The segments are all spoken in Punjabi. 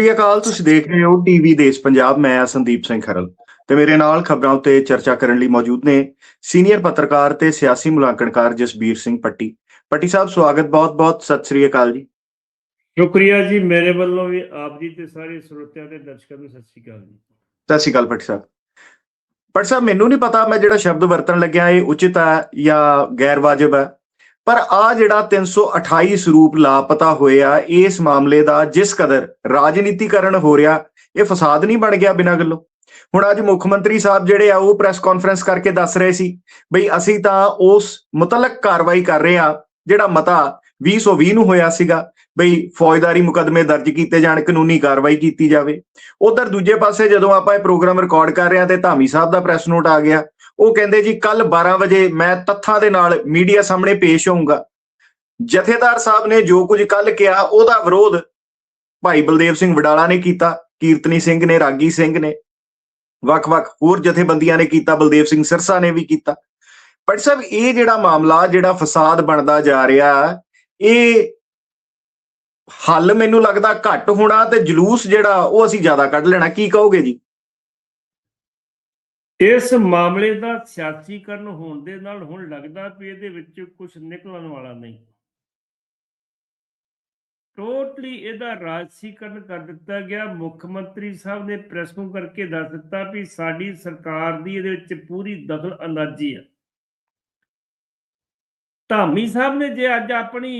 ਸ੍ਰੀ ਅਕਾਲ ਤੁਸੀਂ ਦੇਖ ਰਹੇ ਹੋ ਟੀਵੀ ਦੇਸ਼ ਪੰਜਾਬ ਮੈਂ ਆ ਸੰਦੀਪ ਸਿੰਘ ਖਰਲ। ਤੇ ਮੇਰੇ ਨਾਲ ਖਬਰਾਂ ਉੱਤੇ ਚਰਚਾ ਕਰਨ ਲਈ ਮੌਜੂਦ ਨੇ ਸੀਨੀਅਰ ਪੱਤਰਕਾਰ ਤੇ ਸਿਆਸੀ ਮੁਲਾਂਕਣਕਾਰ ਜਸਬੀਰ ਸਿੰਘ ਪੱਟੀ। ਪੱਟੀ ਸਾਹਿਬ ਸਵਾਗਤ ਬਹੁਤ-ਬਹੁਤ ਸਤਿ ਸ੍ਰੀ ਅਕਾਲ ਜੀ। ਸ਼ੁਕਰੀਆ ਜੀ ਮੇਰੇ ਵੱਲੋਂ ਵੀ ਆਪ ਜੀ ਤੇ ਸਾਰੇ ਸਰੋਤਿਆਂ ਤੇ ਦਰਸ਼ਕਾਂ ਨੂੰ ਸਤਿ ਸ਼੍ਰੀ ਅਕਾਲ ਜੀ। ਸਤਿ ਸ੍ਰੀ ਅਕਾਲ ਪੱਟੀ ਸਾਹਿਬ। ਪੱਟੀ ਸਾਹਿਬ ਮੈਨੂੰ ਨਹੀਂ ਪਤਾ ਮੈਂ ਜਿਹੜਾ ਸ਼ਬਦ ਵਰਤਣ ਲੱਗਿਆ ਇਹ ਉਚਿਤ ਹੈ ਜਾਂ ਗੈਰ ਵਾਜਬ ਹੈ? ਪਰ ਆ ਜਿਹੜਾ 328 ਸਰੂਪ ਲਾਪਤਾ ਹੋਏ ਆ ਇਸ ਮਾਮਲੇ ਦਾ ਜਿਸ ਕਦਰ ਰਾਜਨੀਤੀਕਰਨ ਹੋ ਰਿਹਾ, ਇਹ ਫਸਾਦ ਨਹੀਂ ਬਣ ਗਿਆ ਬਿਨਾਂ ਗੱਲੋਂ। ਹੁਣ ਅੱਜ ਮੁੱਖ ਮੰਤਰੀ ਸਾਹਿਬ ਜਿਹੜੇ ਆ, ਉਹ ਪ੍ਰੈਸ ਕਾਨਫਰੰਸ ਕਰਕੇ ਦੱਸ ਰਹੇ ਸੀ ਬਈ ਅਸੀਂ ਤਾਂ ਉਸ ਮੁਤਲਕ ਕਾਰਵਾਈ ਕਰ ਰਹੇ ਆ ਜਿਹੜਾ ਮਤਾ 2020 ਨੂੰ ਹੋਇਆ ਸੀਗਾ ਬਈ ਫੌਜਦਾਰੀ ਮੁਕਦਮੇ ਦਰਜ ਕੀਤੇ ਜਾਣ, ਕਾਨੂੰਨੀ ਕਾਰਵਾਈ ਕੀਤੀ ਜਾਵੇ। ਉਧਰ ਦੂਜੇ ਪਾਸੇ ਜਦੋਂ ਆਪਾਂ ਇਹ ਪ੍ਰੋਗਰਾਮ ਰਿਕਾਰਡ ਕਰ ਰਹੇ ਆ ਤੇ ਧਾਮੀ ਸਾਹਿਬ ਦਾ ਪ੍ਰੈਸ ਨੋਟ ਆ ਗਿਆ ਉਹ ਕਹਿੰਦੇ ਜੀ ਕੱਲ 12 ਵਜੇ ਮੈਂ ਤੱਥਾਂ ਦੇ ਨਾਲ ਮੀਡੀਆ ਸਾਹਮਣੇ ਪੇਸ਼ ਹੋਊਂਗਾ। ਜਥੇਦਾਰ ਸਾਹਿਬ ਨੇ ਜੋ ਕੁਝ ਕੱਲ ਕਿਹਾ, ਉਹਦਾ ਵਿਰੋਧ ਭਾਈ ਬਲਦੇਵ ਸਿੰਘ ਵਡਾਲਾ ਨੇ ਕੀਤਾ, ਕੀਰਤਨੀ ਸਿੰਘ ਨੇ, ਰਾਗੀ ਸਿੰਘ ਨੇ, ਵੱਖ-ਵੱਖ ਹੋਰ ਜਥੇਬੰਦੀਆਂ ਨੇ ਕੀਤਾ, ਬਲਦੇਵ ਸਿੰਘ ਸਿਰਸਾ ਨੇ ਵੀ ਕੀਤਾ। ਪਰ ਸਭ, ਇਹ ਜਿਹੜਾ ਮਾਮਲਾ, ਜਿਹੜਾ ਫਸਾਦ ਬਣਦਾ ਜਾ ਰਿਹਾ, ਇਹ ਹੱਲ ਮੈਨੂੰ ਲੱਗਦਾ ਘੱਟ ਹੋਣਾ ਤੇ ਜਲੂਸ ਜਿਹੜਾ, ਉਹ ਅਸੀਂ ਜ਼ਿਆਦਾ ਕੱਢ ਲੈਣਾ। ਕੀ ਕਹੋਗੇ ਜੀ? ਇਸ ਮਾਮਲੇ ਦਾ ਸਿਆਸੀਕਰਨ ਹੋਣ ਦੇ ਨਾਲ ਹੁਣ ਲੱਗਦਾ ਵੀ ਇਹਦੇ ਵਿੱਚ ਕੁਝ ਨਿਕਲਣ ਵਾਲਾ ਨਹੀਂ। ਟੋਟਲੀ ਇਹਦਾ ਰਾਜਸੀਕਰਨ ਕਰ ਦਿੱਤਾ ਗਿਆ। ਮੁੱਖ ਮੰਤਰੀ ਸਾਹਿਬ ਨੇ ਪ੍ਰੈਸ ਨੂੰ ਕਰਕੇ ਦੱਸ ਦਿੱਤਾ ਵੀ ਸਾਡੀ ਸਰਕਾਰ ਦੀ ਇਹਦੇ ਵਿੱਚ ਪੂਰੀ ਦਖਲ ਅੰਦਾਜ਼ੀ ਹੈ। ਧਾਮੀ ਸਾਹਿਬ ਨੇ ਜੇ ਅੱਜ ਆਪਣੀ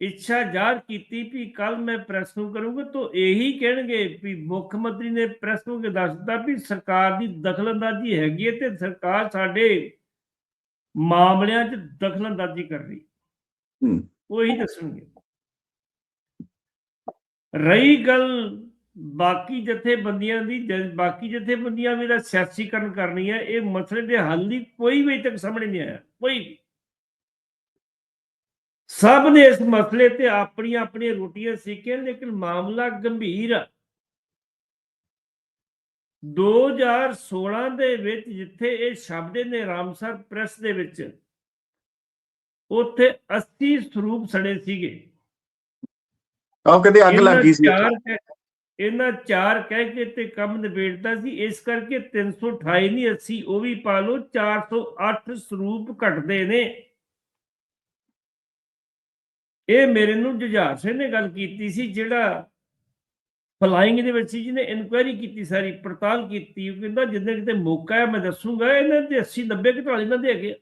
ਇੱਛਾ ਜ਼ਾਹਰ ਕੀਤੀ ਵੀ ਕੱਲ ਮੈਂ ਪ੍ਰੈਸ ਨੂੰ ਕਰੂੰਗਾ ਤਾਂ ਇਹੀ ਕਹਿਣਗੇ ਵੀ ਮੁੱਖ ਮੰਤਰੀ ਨੇ ਪ੍ਰੈਸ ਨੂੰ ਕੇ ਦੱਸ ਦਿੱਤਾ ਵੀ ਸਰਕਾਰ ਦੀ ਦਖਲਅੰਦਾਜ਼ੀ ਹੈਗੀ ਹੈ ਤੇ ਸਰਕਾਰ ਸਾਡੇ ਮਾਮਲਿਆਂ 'ਚ ਦਖਲਅੰਦਾਜ਼ੀ ਕਰ ਰਹੀ ਹੂੰ। ਉਹ ਦੱਸਣਗੇ ਰਹੀ ਗੱਲ ਬਾਕੀ ਜਥੇਬੰਦੀਆਂ ਦੀ ਬਾਕੀ ਜਥੇਬੰਦੀਆਂ ਵੀ ਦਾ ਸਿਆਸੀਕਰਨ ਕਰਨੀ ਹੈ ਇਹ ਮਸਲੇ ਦੇ ਹੱਲ ਲਈ ਕੋਈ ਵੀ ਤੱਕ ਸਾਹਮਣੇ ਨਹੀਂ ਆਇਆ ਕੋਈ ਵੀ। ਸਭ ਨੇ ਇਸ ਮਸਲੇ ਤੇ ਆਪਣੀਆਂ ਆਪਣੀਆਂ ਰੋਟੀਆਂ ਸੇਕੀਆਂ ਲੇਕਿਨ ਮਾਮਲਾ ਗੰਭੀਰ ਆ। 2016 ਦੇ ਵਿੱਚ ਜਿੱਥੇ ਇਹ ਸ਼ਬਦ ਨੇ ਰਾਮਸਰ ਪ੍ਰੈਸ ਦੇ ਵਿੱਚ ਉੱਥੇ 80 ਸਰੂਪ ਸੜੇ ਸੀਗੇ। ਆਹ ਕਹਿੰਦੇ ਅੱਗ ਲੱਗੀ ਸੀ ਇਹਨਾਂ ਚਾਰ ਕਹਿ ਕੇ ਤੇ ਕੰਮ ਨਿਬੇੜਦਾ ਸੀ ਇਸ ਕਰਕੇ 328 ਨਹੀਂ 80 ਉਹ ਵੀ ਪਾ ਲਓ 408 ਸਰੂਪ ਘਟਦੇ ਨੇ। ਇਹ ਮੇਰੇ ਨੂੰ ਜੁਝਾਰ ਸਿੰਘ ਨੇ ਗੱਲ ਕੀਤੀ ਸੀ ਜਿਹੜਾ ਫਲਾਈਂਗ ਦੇ ਵਿੱਚ ਸੀ ਜਿਹਨੇ ਇਨਕੁਆਇਰੀ ਕੀਤੀ ਸਾਰੀ ਪੜਤਾਲ ਕੀਤੀ ਉਹ ਕਹਿੰਦਾ ਜਿੱਦਾਂ ਕਿਤੇ ਮੌਕਾ ਹੈ ਮੈਂ ਦੱਸੂਗਾ ਇਹਨਾਂ ਦੇ 80 90 ਘਟਾਲੇ ਇਹਨਾਂ ਦੇ ਹੈਗੇ।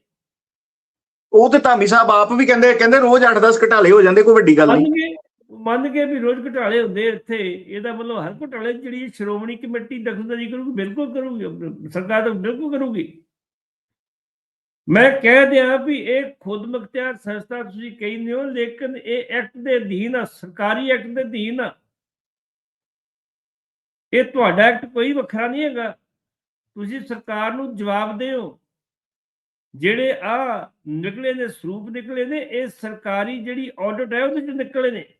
ਉਹ ਤੇ ਧਾਮੀ ਸਾਹਿਬ ਆਪ ਵੀ ਕਹਿੰਦੇ ਕਹਿੰਦੇ ਰੋਜ਼ 8-10 ਘਟਾਲੇ ਹੋ ਜਾਂਦੇ ਕੋਈ ਵੱਡੀ ਗੱਲ ਨਹੀਂ ਮੰਨ ਕੇ ਵੀ ਰੋਜ਼ ਘਟਾਲੇ ਹੁੰਦੇ ਇੱਥੇ ਇਹਦਾ ਮਤਲਬ ਹਰ ਘਟਾਲੇ ਜਿਹੜੀ ਸ਼੍ਰੋਮਣੀ ਕਮੇਟੀ ਦਖਲਅੰਦਾਜ਼ੀ ਕਰੂਗੀ ਬਿਲਕੁਲ ਕਰੂਗੀ ਸਰਕਾਰ ਤਾਂ ਬਿਲਕੁਲ ਕਰੂਗੀ ਮੈਂ ਕਹਿ ਦਿਆਂ ਵੀ ਇਹ ਖੁਦ ਮੁਖਤਿਆਰ ਸੰਸਥਾ ਤੁਸੀਂ ਕਹਿੰਦੇ ਹੋ, ਲੇਕਿਨ ਇਹ ਐਕਟ ਦੇ ਅਧੀਨ ਆ, ਸਰਕਾਰੀ ਐਕਟ ਦੇ ਅਧੀਨ ਆ। ਇਹ ਤੁਹਾਡਾ ਐਕਟ ਕੋਈ ਵੱਖਰਾ ਨਹੀਂ ਹੈਗਾ। ਤੁਸੀਂ ਸਰਕਾਰ ਨੂੰ ਜਵਾਬ ਦਿਓ। ਜਿਹੜੇ ਆ ਨਿਕਲੇ ਨੇ, ਸਰੂਪ ਨਿਕਲੇ ਨੇ, ਇਹ ਸਰਕਾਰੀ ਜਿਹੜੀ ਆਡਿਟ ਹੈ, ਉਹਦੇ ਚ ਨਿਕਲੇ ਨੇ।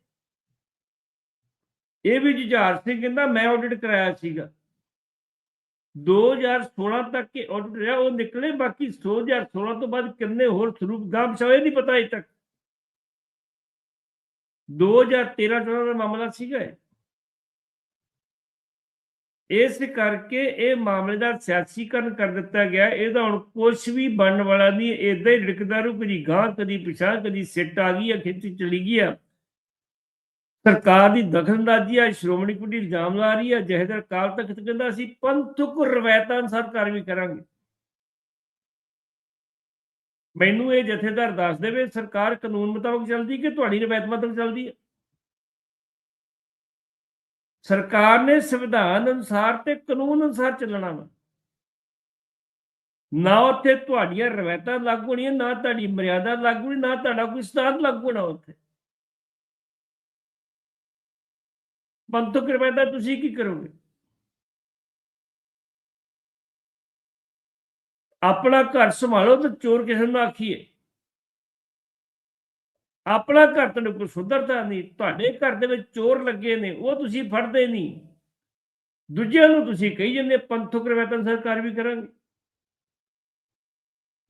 ਇਹ ਵੀ ਜੁਝਾਰ ਸਿੰਘ ਕਹਿੰਦਾ, ਮੈਂ ਆਡਿਟ ਕਰਾਇਆ ਸੀਗਾ। 2016 ਤੱਕ ਇਹ ਆਡਿਟ ਰਿਹਾ, ਉਹ ਨਿਕਲੇ, ਬਾਕੀ 2016 ਤੋਂ ਬਾਅਦ ਕਿੰਨੇ ਹੋਰ ਸਰੂਪ ਗਾਮ ਸ਼ਾਇਦ ਨਹੀਂ ਪਤਾ ਅਜੇ ਤੱਕ। 2013 14 ਦਾ ਮਾਮਲਾ ਸੀਗਾ ਇਸ ਕਰਕੇ ਇਹ ਮਾਮਲੇ ਦਾ ਸਿਆਸੀਕਰਨ ਕਰ ਦਿੱਤਾ ਗਿਆ। ਇਹਦਾ ਹੁਣ ਕੁਝ ਵੀ ਬਣਨ ਵਾਲਾ ਨਹੀਂ ਇਦਾਂ ਹੀ ਡਿੱਕਦਾ ਰੂ ਕਦੀ ਗਾਂ ਕਦੀ ਪਿਛਾਂ ਕਦੀ ਸਿੱਟ ਆ ਗਈ ਆ ਖਿੱਚ ਚਲੀ ਗਈ ਆ। ਸਰਕਾਰ ਦੀ ਦਖਲਅੰਦਾਜ਼ੀ ਆ, ਸ਼੍ਰੋਮਣੀ ਕਮੇਟੀ ਇਲਜ਼ਾਮ ਲਾ ਰਹੀ ਆ, ਜਹਦਰ ਕਾਲ ਤਖਤ ਕਹਿੰਦਾ ਅਸੀਂ ਪੰਥਕ ਰਵਾਇਤਾਂ ਅਨੁਸਾਰ ਕਾਰਵਾਈ ਕਰਾਂਗੇ। ਮੈਨੂੰ ਇਹ ਜਥੇਦਾਰ ਦੱਸ ਦੇਵੇ, ਸਰਕਾਰ ਕਾਨੂੰਨ ਮੁਤਾਬਕ ਚੱਲਦੀ ਕਿ ਤੁਹਾਡੀ ਰਵਾਇਤ ਮੁਤਾਬਕ ਚੱਲਦੀ ਹੈ? ਸਰਕਾਰ ਨੇ ਸੰਵਿਧਾਨ ਅਨੁਸਾਰ ਤੇ ਕਾਨੂੰਨ ਅਨੁਸਾਰ ਚੱਲਣਾ ਵਾ। ਨਾ ਉੱਥੇ ਤੁਹਾਡੀਆਂ ਰਵਾਇਤਾਂ ਲਾਗੂ ਹੋਣੀਆਂ, ਨਾ ਤੁਹਾਡੀ ਮਰਿਆਦਾ ਲਾਗੂ ਹੋਣੀ, ਨਾ ਤੁਹਾਡਾ ਕੋਈ ਸਿਧਾਂਤ ਲਾਗੂ ਹੋਣਾ ਉੱਥੇ। ਪੰਥਕ ਰਵਾਇਤਾਂ ਤੁਸੀਂ ਕੀ ਕਰੋਗੇ? ਆਪਣਾ ਘਰ ਸੰਭਾਲੋ ਤੇ ਚੋਰ ਕਿਸੇ ਨੂੰ ਆਖੀਏ। ਆਪਣਾ ਘਰ ਤੁਹਾਨੂੰ ਕੋਈ ਸੁਧਰਦਾ ਨਹੀਂ, ਤੁਹਾਡੇ ਘਰ ਦੇ ਵਿੱਚ ਚੋਰ ਲੱਗੇ ਨੇ, ਉਹ ਤੁਸੀਂ ਫੜਦੇ ਨਹੀਂ। ਦੂਜਿਆਂ ਨੂੰ ਤੁਸੀਂ ਕਹੀ ਜਾਂਦੇ ਪੰਥਕ ਰਵਾਇਤਾਂ ਸਰਕਾਰ ਵੀ ਕਰਾਂਗੇ।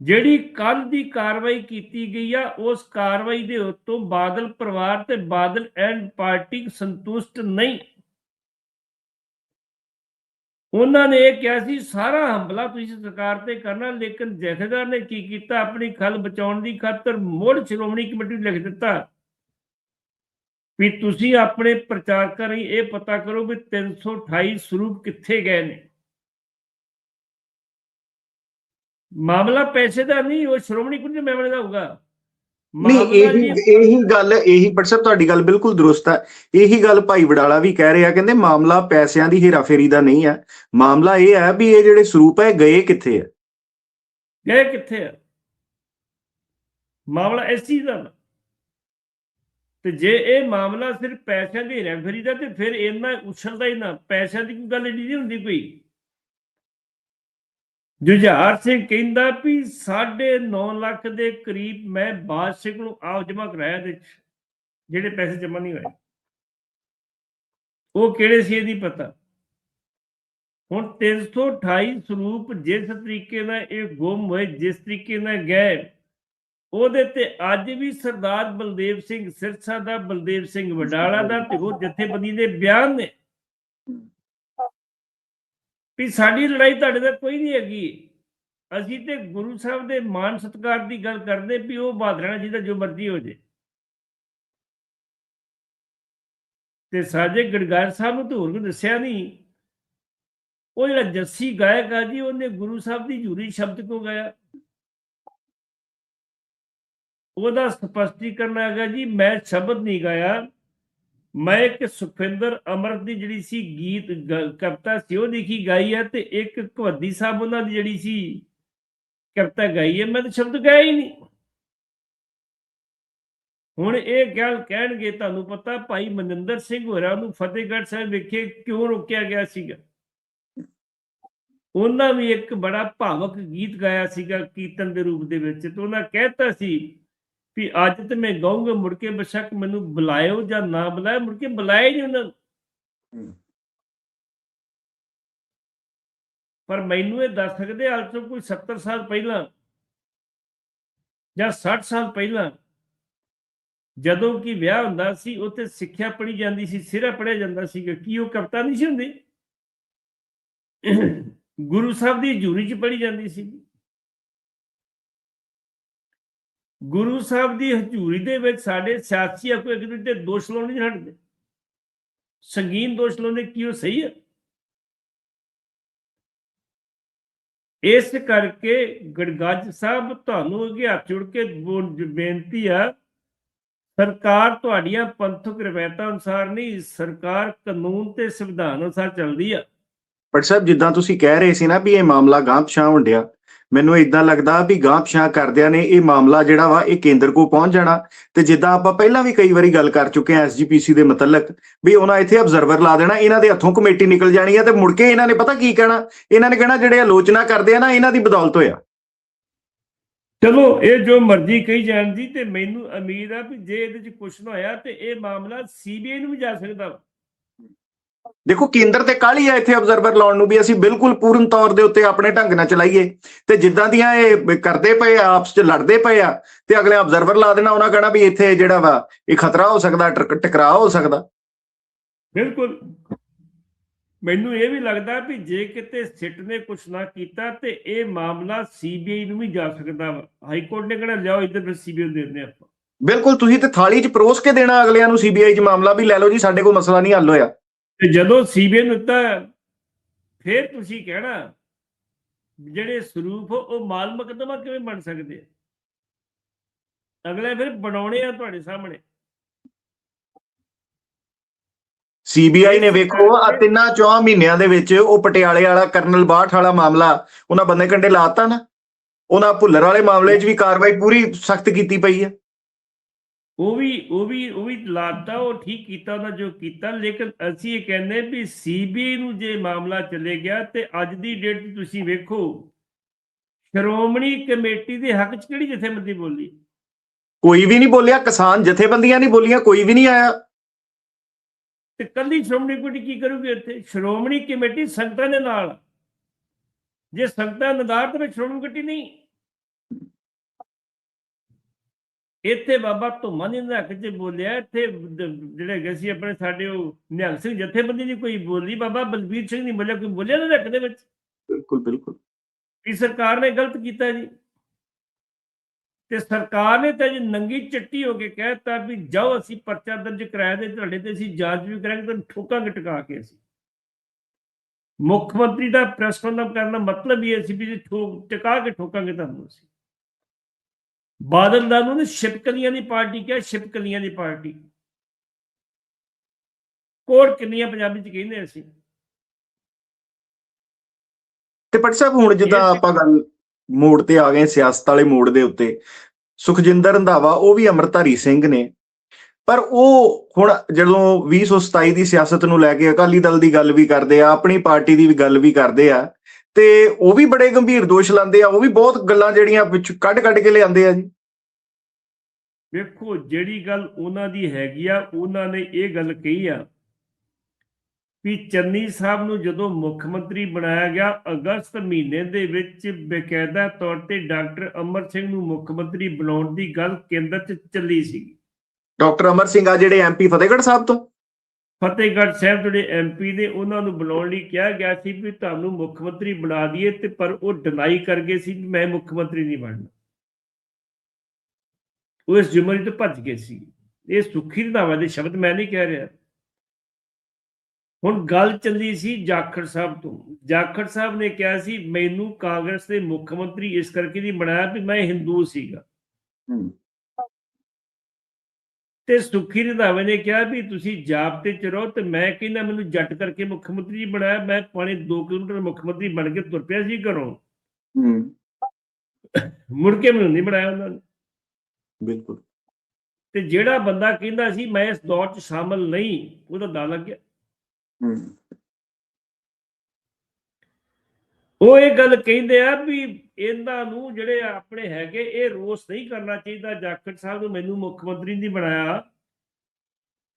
ਜਿਹੜੀ ਕੱਲ ਦੀ ਕਾਰਵਾਈ ਕੀਤੀ ਗਈ ਆ, ਉਸ ਕਾਰਵਾਈ ਦੇ ਉੱਤੋਂ ਬਾਦਲ ਪਰਿਵਾਰ ਤੇ ਬਾਦਲ ਐਂਡ ਪਾਰਟੀ ਸੰਤੁਸ਼ਟ ਨਹੀਂ। ਉਹਨਾਂ ਨੇ ਇਹ ਕਿਹਾ ਸੀ, ਸਾਰਾ ਹਮਲਾ ਤੁਸੀਂ ਸਰਕਾਰ ਤੇ ਕਰਨਾ, ਲੇਕਿਨ ਜਥੇਦਾਰ ਨੇ ਕੀ ਕੀਤਾ? ਆਪਣੀ ਖਲ ਬਚਾਉਣ ਦੀ ਖਾਤਰ ਮੋੜ ਸ਼੍ਰੋਮਣੀ ਕਮੇਟੀ ਲਿਖ ਦਿੱਤਾ ਵੀ ਤੁਸੀਂ ਆਪਣੇ ਪ੍ਰਚਾਰਕਾਂ ਲਈ ਇਹ ਪਤਾ ਕਰੋ ਵੀ 328 ਸਰੂਪ ਕਿੱਥੇ ਗਏ ਨੇ। ਮਾਮਲਾ ਪੈਸੇ ਦਾ ਨਹੀਂ ਉਹ ਸ਼੍ਰੋਮਣੀ ਕਮੇਟੀ ਦੇ ਮਾਮਲੇ ਦਾ ਹੋਊਗਾ। ਨਹੀਂ ਇਹੀ ਇਹੀ ਗੱਲ ਇਹੀ ਪਰ ਸਾਹਿਬ ਤੁਹਾਡੀ ਗੱਲ ਬਿਲਕੁਲ ਦਰੁਸਤ ਹੈ। ਇਹੀ ਗੱਲ ਭਾਈ ਵਡਾਲਾ ਵੀ ਕਹਿ ਰਿਹਾ ਕਹਿੰਦੇ ਮਾਮਲਾ ਪੈਸਿਆਂ ਦੀ ਹੇਰਾਫੇਰੀ ਦਾ ਨਹੀਂ ਹੈ। ਮਾਮਲਾ ਇਹ ਹੈ ਵੀ ਇਹ ਜਿਹੜੇ ਸਰੂਪ ਹੈ ਗਏ ਕਿੱਥੇ ਹੈ? ਗਏ ਕਿੱਥੇ ਆ ਮਾਮਲਾ ਇਸ ਚੀਜ਼ ਦਾ। ਤੇ ਜੇ ਇਹ ਮਾਮਲਾ ਸਿਰਫ ਪੈਸਿਆਂ ਦੀ ਰੈਫਰੀ ਦਾ ਤੇ ਫਿਰ ਇੰਨਾ ਉਛਲਦਾ ਹੀ ਨਾ। ਪੈਸਿਆਂ ਦੀ ਕੋਈ ਗੱਲ ਨਹੀਂ ਹੁੰਦੀ ਕੋਈ। ਜੁਝਾਰ ਸਿੰਘ ਕਹਿੰਦਾ ਵੀ 9.5 ਲੱਖ ਦੇ ਕਰੀਬ ਮੈਂ ਬਾਦਸ਼ਾਹ ਨੂੰ ਆਪ ਜਮਾ ਕਰਾਇਆ ਦੇ ਜਿਹੜੇ ਪੈਸੇ ਜਮਾ ਨਹੀਂ ਹੋਏ। ਉਹ ਕਿਹੜੇ ਸੀ ਇਹ ਪਤਾ। ਹੁਣ 328 ਸਰੂਪ ਜਿਸ ਤਰੀਕੇ ਨਾਲ ਇਹ ਗੁੰਮ ਹੋਏ, ਜਿਸ ਤਰੀਕੇ ਨਾਲ ਗਏ, ਉਹਦੇ ਤੇ ਅੱਜ ਵੀ ਸਰਦਾਰ ਬਲਦੇਵ ਸਿੰਘ ਸਿਰਸਾ ਦਾ, ਬਲਦੇਵ ਸਿੰਘ ਵਡਾਲਾ ਦਾ ਤੇ ਉਹ ਜਥੇਬੰਦੀ ਦੇ ਬਿਆਨ ਨੇ। ਵੀ ਸਾਡੀ ਲੜਾਈ ਤੁਹਾਡੇ ਨਾਲ ਕੋਈ ਨਹੀਂ ਹੈਗੀ। ਅਸੀਂ ਤੇ ਗੁਰੂ ਸਾਹਿਬ ਦੇ ਮਾਨ ਸਤਕਾਰ ਦੀ ਗੱਲ ਕਰਦੇ ਵੀ ਉਹ ਬਹਾਦਰਾਂ ਜੀ ਦਾ ਜੋ ਮਰਜ਼ੀ ਹੋ ਜੇ। ਤੇ ਸਾਜੇ ਗੜਗਾਰ ਸਾਹਿਬ ਨੂੰ ਤਾਂ ਹੋਰ ਕੋਈ ਦੱਸਿਆ ਨਹੀਂ। ਉਹ ਜਿਹੜਾ ਜੱਸੀ ਗਾਇਕ ਆ ਜੀ, ਉਹਨੇ ਗੁਰੂ ਸਾਹਿਬ ਦੀ ਜੂਰੀ ਸ਼ਬਦ ਕੋ ਗਾਇਆ? ਉਹਦਾ ਸਪਸ਼ਟੀਕਰਨ ਹੈਗਾ ਜੀ, ਮੈਂ ਸ਼ਬਦ ਨਹੀਂ ਗਾਇਆ। ਮੈਂ ਇੱਕ ਸੁਖਿੰਦਰ ਅਮਰਤ ਦੀ ਜਿਹੜੀ ਸੀ ਗੀਤ ਕਵਿਤਾ ਸੀ, ਉਹ ਲਿਖੀ ਗਾਈ ਹੈ ਤੇ ਇੱਕ ਕਵੱਦੀ ਸਾਹਿਬ ਉਹਨਾਂ ਦੀ ਜਿਹੜੀ ਸੀ ਕਵਿਤਾ ਗਾਈ ਹੈ, ਮੈਂ ਤਾਂ ਸ਼ਬਦ ਗਾਇਆ ਹੀ ਨਹੀਂ। ਹੁਣ ਇਹ ਗੱਲ ਕਹਿਣਗੇ, ਤੁਹਾਨੂੰ ਪਤਾ ਭਾਈ ਮਨਿੰਦਰ ਸਿੰਘ ਹੋਰਾਂ ਨੂੰ ਫਤਿਹਗੜ੍ਹ ਸਾਹਿਬ ਵਿਖੇ ਕਿਉਂ ਰੋਕਿਆ ਗਿਆ ਸੀਗਾ? ਉਹਨਾਂ ਵੀ ਇੱਕ ਬੜਾ ਭਾਵਕ ਗੀਤ ਗਾਇਆ ਸੀਗਾ ਕੀਰਤਨ ਦੇ ਰੂਪ ਦੇ ਵਿੱਚ ਤੇ ਉਹਨਾਂ ਕਹਿਤਾ ਸੀ ਵੀ ਅੱਜ ਤੇ ਮੈਂ ਗਾਉਂਗਾ ਮੁੜ ਕੇ ਬਸ਼ੱਕ ਮੈਨੂੰ ਬੁਲਾਇਓ ਜਾਂ ਨਾ ਬੁਲਾਇਓ ਮੁੜ ਕੇ ਬੁਲਾਏ ਨਹੀਂ ਉਹਨਾਂ ਨੂੰ। ਪਰ ਮੈਨੂੰ ਇਹ ਦੱਸ ਸਕਦੇ ਅੱਜ ਤੋਂ ਕੋਈ 70 ਸਾਲ ਪਹਿਲਾਂ ਜਾਂ 60 ਸਾਲ ਪਹਿਲਾਂ ਜਦੋਂ ਕਿ ਵਿਆਹ ਹੁੰਦਾ ਸੀ ਉੱਥੇ ਸਿੱਖਿਆ ਪੜ੍ਹੀ ਜਾਂਦੀ ਸੀ ਸਿਰਾ ਪੜ੍ਹਿਆ ਜਾਂਦਾ ਸੀਗਾ ਕੀ ਉਹ ਕਵਿਤਾ ਨਹੀਂ ਸੀ ਹੁੰਦੀ? ਗੁਰੂ ਸਾਹਿਬ ਦੀ ਹਜ਼ੂਰੀ 'ਚ ਪੜ੍ਹੀ ਜਾਂਦੀ ਸੀ। ਗੁਰੂ ਸਾਹਿਬ ਦੀ ਹਜ਼ੂਰੀ ਦੇ ਵਿੱਚ ਸਾਡੇ ਸਿਆਸੀ ਆਗੂ ਇੱਕ ਦੂਜੇ ਤੇ ਦੋਸ਼ ਲਾਉਣ ਨਹੀਂ ਹਟਦੇ। ਸੰਗੀਨ ਦੋਸ਼ ਲਾਉਣੇ ਕੀ ਉਹ ਸਹੀ ਹੈ ਇਸ ਕਰਕੇ ਗੜਗੱਜ ਸਾਹਿਬ ਤੁਹਾਨੂੰ ਅੱਗੇ ਹੱਥ ਜੋੜ ਕੇ ਬੇਨਤੀ ਆ, ਸਰਕਾਰ ਤੁਹਾਡੀਆਂ ਪੰਥਕ ਰਵਾਇਤਾਂ ਅਨੁਸਾਰ ਨਹੀਂ, ਸਰਕਾਰ ਕਾਨੂੰਨ ਤੇ ਸੰਵਿਧਾਨ ਅਨੁਸਾਰ ਚੱਲਦੀ ਆ। ਪਰ ਸਾਹਿਬ, ਜਿੱਦਾਂ ਤੁਸੀਂ ਕਹਿ ਰਹੇ ਸੀ ਨਾ ਵੀ ਇਹ ਮਾਮਲਾ ਗਾਂਹ ਪਛਾਂ ਹੁੰਦਿਆ ਮੈਨੂੰ ਇਦਾਂ ਲੱਗਦਾ ਵੀ ਗਾਂਹ ਪਛਾਂ ਕਰਦਿਆਂ ਨੇ ਇਹ ਮਾਮਲਾ ਜਿਹੜਾ ਵਾ, ਇਹ ਕੇਂਦਰ ਕੋ ਪਹੁੰਚ ਜਾਣਾ। ਤੇ ਜਿੱਦਾਂ ਆਪਾਂ ਪਹਿਲਾਂ ਵੀ ਕਈ ਵਾਰੀ ਗੱਲ ਕਰ ਚੁੱਕੇ ਹਾਂ ਐਸਜੀਪੀਸੀ ਦੇ ਮੁਤਲਕ, ਵੀ ਉਹਨਾਂ ਇੱਥੇ ਅਬਜ਼ਰਵਰ ਲਾ ਦੇਣਾ, ਇਹਨਾਂ ਦੇ ਹੱਥੋਂ ਕਮੇਟੀ ਨਿਕਲ ਜਾਣੀ ਹੈ ਤੇ ਮੁੜ ਕੇ ਇਹਨਾਂ ਨੇ ਪਤਾ ਕੀ ਕਹਿਣਾ? ਇਹਨਾਂ ਨੇ ਕਹਿਣਾ ਜਿਹੜੇ ਆਲੋਚਨਾ ਕਰਦੇ ਆ ਨਾ, ਇਹਨਾਂ ਦੀ ਬਦੌਲਤ ਹੋਇਆ। ਚਲੋ, ਇਹ ਜੋ ਮਰਜ਼ੀ ਕਹੀ ਜਾਣ ਦੀ ਤੇ ਮੈਨੂੰ ਉਮੀਦ ਆ ਵੀ ਜੇ ਇਹਦੇ ਚ ਕੁਛ ਨਾ ਹੋਇਆ ਤੇ ਇਹ ਮਾਮਲਾ ਸੀਬੀਆਈ ਨੂੰ ਵੀ ਜਾ ਸਕਦਾ ਵਾ। ਦੇਖੋ ਕੇਂਦਰ ਤੇ ਕਾਹਲੀ ਆ ਇੱਥੇ ਅਬਜ਼ਰਵਰ ਲਾਉਣ ਨੂੰ ਵੀ ਅਸੀਂ ਬਿਲਕੁਲ ਪੂਰਨ ਤੌਰ ਦੇ ਉੱਤੇ ਆਪਣੇ ਢੰਗ ਨਾਲ ਚਲਾਈਏ। ਤੇ ਜਿੱਦਾਂ ਦੀਆਂ ਇਹ ਕਰਦੇ ਪਏ ਆ, ਆਪਸ ਚ ਲੜਦੇ ਪਏ ਆ ਤੇ ਅਗਲੇ ਅਬਜ਼ਰਵਰ ਲਾ ਦੇਣਾ ਉਹਨਾਂ ਕਹਿਣਾ ਵੀ ਇੱਥੇ ਜਿਹੜਾ ਵਾ ਇਹ ਖਤਰਾ ਹੋ ਸਕਦਾ ਟਕ- ਟਕਰਾਅ ਹੋ ਸਕਦਾ। ਬਿਲਕੁਲ। ਮੈਨੂੰ ਇਹ ਵੀ ਲੱਗਦਾ ਵੀ ਜੇ ਕਿਤੇ ਸਿੱਟ ਨੇ ਕੁਛ ਨਾ ਕੀਤਾ ਤੇ ਇਹ ਮਾਮਲਾ ਸੀਬੀਆਈ ਨੂੰ ਵੀ ਜਾ ਸਕਦਾ ਹਾਈ ਕੋਰਟ ਨੇ ਕਹਿਣਾ ਲਿਆਓ ਇੱਧਰ ਫਿਰ ਸੀਬੀਆਈ ਨੂੰ ਦੇ ਦਿੰਦੇ ਆਪਾਂ। ਬਿਲਕੁਲ ਤੁਸੀਂ ਤੇ ਥਾਲੀ 'ਚ ਪਰੋਸ ਕੇ ਦੇਣਾ ਅਗਲਿਆਂ ਨੂੰ ਸੀਬੀਆਈ 'ਚ ਮਾਮਲਾ ਵੀ ਲੈ ਲਓ ਜੀ ਸਾਡੇ ਕੋਲ ਮਸਲਾ ਨਹੀਂ ਹੱਲ ਹੋਇਆ। ਤੇ ਜਦੋਂ ਸੀਬੀਆਈ ਨੂੰ ਦਿੱਤਾ, ਫਿਰ ਤੁਸੀਂ ਕਹਿਣਾ, ਜਿਹੜੇ ਸਰੂਪ ਉਹ ਮਾਲ ਮੁਕੱਦਮਾ ਕਿਵੇਂ ਬਣ ਸਕਦੇ ਆ? ਅਗਲੇ ਫਿਰ ਬਣਾਉਣੇ ਆ ਤੁਹਾਡੇ ਸਾਹਮਣੇ। ਸੀਬੀਆਈ ਨੇ ਵੇਖੋ ਆ ਤਿੰਨਾਂ ਚੌਹਾਂ ਮਹੀਨਿਆਂ ਦੇ ਵਿੱਚ ਉਹ ਪਟਿਆਲੇ ਵਾਲਾ, ਕਰਨਲ ਬਾਠ ਵਾਲਾ ਮਾਮਲਾ, ਉਹਨਾਂ ਬੰਦੇ ਕੰਡੇ ਲਾਤਾ ਨਾ। ਉਹਨਾਂ ਭੁੱਲਰ ਵਾਲੇ ਮਾਮਲੇ 'ਚ ਵੀ ਕਾਰਵਾਈ ਪੂਰੀ ਸਖਤ ਕੀਤੀ ਪਈ ਹੈ ਉਹ ਵੀ ਉਹ ਵੀ ਉਹ ਵੀ ਲਾਤਾ ਉਹ ਠੀਕ ਕੀਤਾ ਉਹਨਾਂ ਜੋ ਕੀਤਾ ਲੇਕਿਨ ਅਸੀਂ ਇਹ ਕਹਿੰਦੇ ਵੀ ਸੀਬੀਆਈ ਨੂੰ ਜੇ ਮਾਮਲਾ ਚਲੇ ਗਿਆ ਤੇ ਅੱਜ ਦੀ ਡੇਟ ਤੁਸੀਂ ਵੇਖੋ ਸ਼੍ਰੋਮਣੀ ਕਮੇਟੀ ਦੇ ਹੱਕ 'ਚ ਕਿਹੜੀ ਜਥੇਬੰਦੀ ਬੋਲੀ? ਕੋਈ ਵੀ ਨਹੀਂ ਬੋਲਿਆ ਕਿਸਾਨ ਜਥੇਬੰਦੀਆਂ ਨਹੀਂ ਬੋਲੀਆਂ ਕੋਈ ਵੀ ਨਹੀਂ ਆਇਆ। ਤੇ ਕੱਲੀ ਸ਼੍ਰੋਮਣੀ ਕਮੇਟੀ ਕੀ ਕਰੂਗੀ ਇੱਥੇ ਸ਼੍ਰੋਮਣੀ ਕਮੇਟੀ ਸੰਗਤਾਂ ਦੇ ਨਾਲ। ਜੇ ਸੰਗਤਾਂ ਨਦਾਰ ਤੇ ਸ਼੍ਰੋਮਣੀ ਕਮੇਟੀ ਨਹੀਂ। ਇੱਥੇ ਬਾਬਾ ਧੁੰਮਾ ਨੇ ਹੱਕ 'ਚ ਬੋਲਿਆ ਇੱਥੇ ਜਿਹੜੇ ਹੈਗੇ ਸੀ ਆਪਣੇ ਸਾਡੇ ਉਹ ਨਿਹੰਗ ਸਿੰਘ ਜਥੇਬੰਦੀ ਦੀ ਕੋਈ ਬੋਲੀ ਬਾਬਾ ਬਲਬੀਰ ਸਿੰਘ ਨਹੀਂ ਬੋਲਿਆ ਕੋਈ ਬੋਲਿਆ ਨਾ ਦੇ ਵਿੱਚ? ਬਿਲਕੁਲ ਬਿਲਕੁਲ। ਵੀ ਸਰਕਾਰ ਨੇ ਗਲਤ ਕੀਤਾ ਜੀ। ਤੇ ਸਰਕਾਰ ਨੇ ਤਾਂ ਜੀ ਨੰਗੀ ਚੱਟੀ ਹੋ ਕੇ ਕਹਿਤਾ ਵੀ ਜਾਓ ਅਸੀਂ ਪਰਚਾ ਦਰਜ ਕਰਾਇਆ ਤੇ ਤੁਹਾਡੇ ਤੇ ਅਸੀਂ ਜਾਂਚ ਵੀ ਕਰਾਂਗੇ ਤੁਹਾਨੂੰ ਠੋਕਾਂਗੇ ਟਿਕਾ ਕੇ ਅਸੀਂ। ਮੁੱਖ ਮੰਤਰੀ ਦਾ ਪ੍ਰੈਸ ਕਾਨਫਰੰਸ ਕਰਨ ਦਾ ਮਤਲਬ ਹੀ ਸੀ ਵੀ ਜੀ ਠੋਕ ਟਿਕਾ ਕੇ ਠੋਕਾਂਗੇ ਤੁਹਾਨੂੰ ਅਸੀਂ। ਬਾਦਲ ਦਾ ਨੂੰ ਛਿਪਕਲੀਆਂ ਦੀ ਪਾਰਟੀ ਕਿਹਾ ਛਿਪਕਲੀਆਂ ਦੀ ਪਾਰਟੀ। ਕੋੜ ਕਿੰਨੀਆਂ ਪੰਜਾਬੀ ਚ ਕਹਿੰਦੇ ਅਸੀਂ? ਤੇ ਪਟ ਸਾਹਿਬ ਹੁਣ ਜਿੱਦਾਂ ਆਪਾਂ ਗੱਲ ਮੋੜ ਤੇ ਆ ਗਏ ਸਿਆਸਤ ਵਾਲੇ ਮੋੜ ਦੇ ਉੱਤੇ। ਸੁਖਜਿੰਦਰ ਰੰਧਾਵਾ ਉਹ ਵੀ ਅੰਮ੍ਰਿਤਧਾਰੀ ਸਿੰਘ ਨੇ। ਪਰ ਉਹ ਹੁਣ ਜਦੋਂ 2027 ਦੀ ਸਿਆਸਤ ਨੂੰ ਲੈ ਕੇ ਅਕਾਲੀ ਦਲ ਦੀ ਗੱਲ ਵੀ ਕਰਦੇ ਆ ਆਪਣੀ ਪਾਰਟੀ ਦੀ ਵੀ ਗੱਲ ਵੀ ਕਰਦੇ ਆ ਤੇ ਉਹ ਵੀ ਬੜੇ ਗੰਭੀਰ ਦੋਸ਼ ਲਾਉਂਦੇ ਆ ਉਹ ਵੀ ਬਹੁਤ ਗੱਲਾਂ ਜਿਹੜੀਆਂ ਵਿੱਚ ਕੱਢ ਕੱਢ ਕੇ ਲਿਆਉਂਦੇ ਆ ਜੀ। ਵੇਖੋ ਜਿਹੜੀ ਗੱਲ ਉਹਨਾਂ ਦੀ ਹੈਗੀ ਆ ਉਹਨਾਂ ਨੇ ਇਹ ਗੱਲ ਕਹੀ ਆ ਵੀ ਚੰਨੀ ਸਾਹਿਬ ਨੂੰ ਜਦੋਂ ਮੁੱਖ ਮੰਤਰੀ ਬਣਾਇਆ ਗਿਆ ਅਗਸਤ ਮਹੀਨੇ ਦੇ ਵਿੱਚ ਬਕਾਇਦਾ ਤੌਰ ਤੇ ਡਾਕਟਰ ਅਮਰ ਸਿੰਘ ਨੂੰ ਮੁੱਖ ਮੰਤਰੀ ਬਣਾਉਣ ਦੀ ਗੱਲ ਕੇਂਦਰ 'ਚ ਚੱਲੀ ਸੀ। ਡਾਕਟਰ ਅਮਰ ਸਿੰਘ ਆ ਜਿਹੜੇ ਐਮਪੀ ਫਤਿਹਗੜ੍ਹ ਸਾਹਿਬ ਤੋਂ। ਫਤਿਹਗੜ੍ਹ ਸਾਹਿਬ ਜਿਹੜੇ ਐਮਪੀ ਨੇ ਉਹਨਾਂ ਨੂੰ ਬਣਾਉਣ ਲਈ ਕਿਹਾ ਗਿਆ ਸੀ ਵੀ ਤੁਹਾਨੂੰ ਮੁੱਖ ਮੰਤਰੀ ਬਣਾ ਦਈਏ ਤੇ ਪਰ ਉਹ ਡਿਨਾਈ ਕਰ ਗਏ ਸੀ ਵੀ ਮੈਂ ਮੁੱਖ ਮੰਤਰੀ ਨਹੀਂ ਬਣਨਾ। ਉਹ ਇਸ ਜ਼ਿੰਮੇਵਾਰੀ ਤੋਂ ਭੱਜ ਗਏ ਸੀ। ਇਹ ਸੁਖੀ ਰੰਧਾਵਾ ਦੇ ਸ਼ਬਦ ਮੈਂ ਨਹੀਂ ਕਹਿ ਰਿਹਾ। ਹੁਣ ਗੱਲ ਚੱਲੀ ਸੀ ਜਾਖੜ ਸਾਹਿਬ ਤੋਂ। ਜਾਖੜ ਸਾਹਿਬ ਨੇ ਕਿਹਾ ਸੀ, ਮੈਨੂੰ ਕਾਂਗਰਸ ਦੇ ਮੁੱਖ ਮੰਤਰੀ ਇਸ ਕਰਕੇ ਨਹੀਂ ਬਣਾਇਆ ਵੀ ਮੈਂ ਹਿੰਦੂ ਸੀਗਾ। ਤੇ ਸੁਖੀ ਰੰਧਾਵੇ ਨੇ ਕਿਹਾ ਵੀ ਤੁਸੀਂ ਜਾਪ ਤੇ ਚ ਰਹੋ ਤੇ ਮੈਂ ਕਹਿੰਦਾ ਮੈਨੂੰ ਜੱਟ ਕਰਕੇ ਮੁੱਖ ਮੰਤਰੀ ਬਣਾਇਆ ਮੈਂ ਪੌਣੇ 2 ਕਿਲੋਮੀਟਰ ਮੁੱਖ ਮੰਤਰੀ ਬਣ ਕੇ ਤੁਰ ਪਿਆ ਸੀ ਘਰੋਂ। ਹੂੰ। ਮੁੜ ਕੇ ਮੈਨੂੰ ਨਹੀਂ ਬਣਾਇਆ ਉਹਨਾਂ ਨੇ। ਬਿਲਕੁਲ। ਤੇ ਜਿਹੜਾ ਬੰਦਾ ਕਹਿੰਦਾ ਸੀ ਮੈਂ ਇਸ ਦੌਰ 'ਚ ਸ਼ਾਮਲ ਨਹੀਂ ਉਹਦਾ ਦਾ ਲੱਗ ਗਿਆ। ਹੂੰ। ਉਹ ਇਹ ਗੱਲ ਕਹਿੰਦੇ ਆ ਵੀ ਇਹਨਾਂ ਨੂੰ ਜਿਹੜੇ ਆਪਣੇ ਹੈਗੇ, ਇਹ ਰੋਸ ਨਹੀਂ ਕਰਨਾ ਚਾਹੀਦਾ। ਜਾਖੜ ਸਾਹਿਬ ਨੂੰ ਮੈਨੂੰ ਮੁੱਖ ਮੰਤਰੀ ਨਹੀਂ ਬਣਾਇਆ।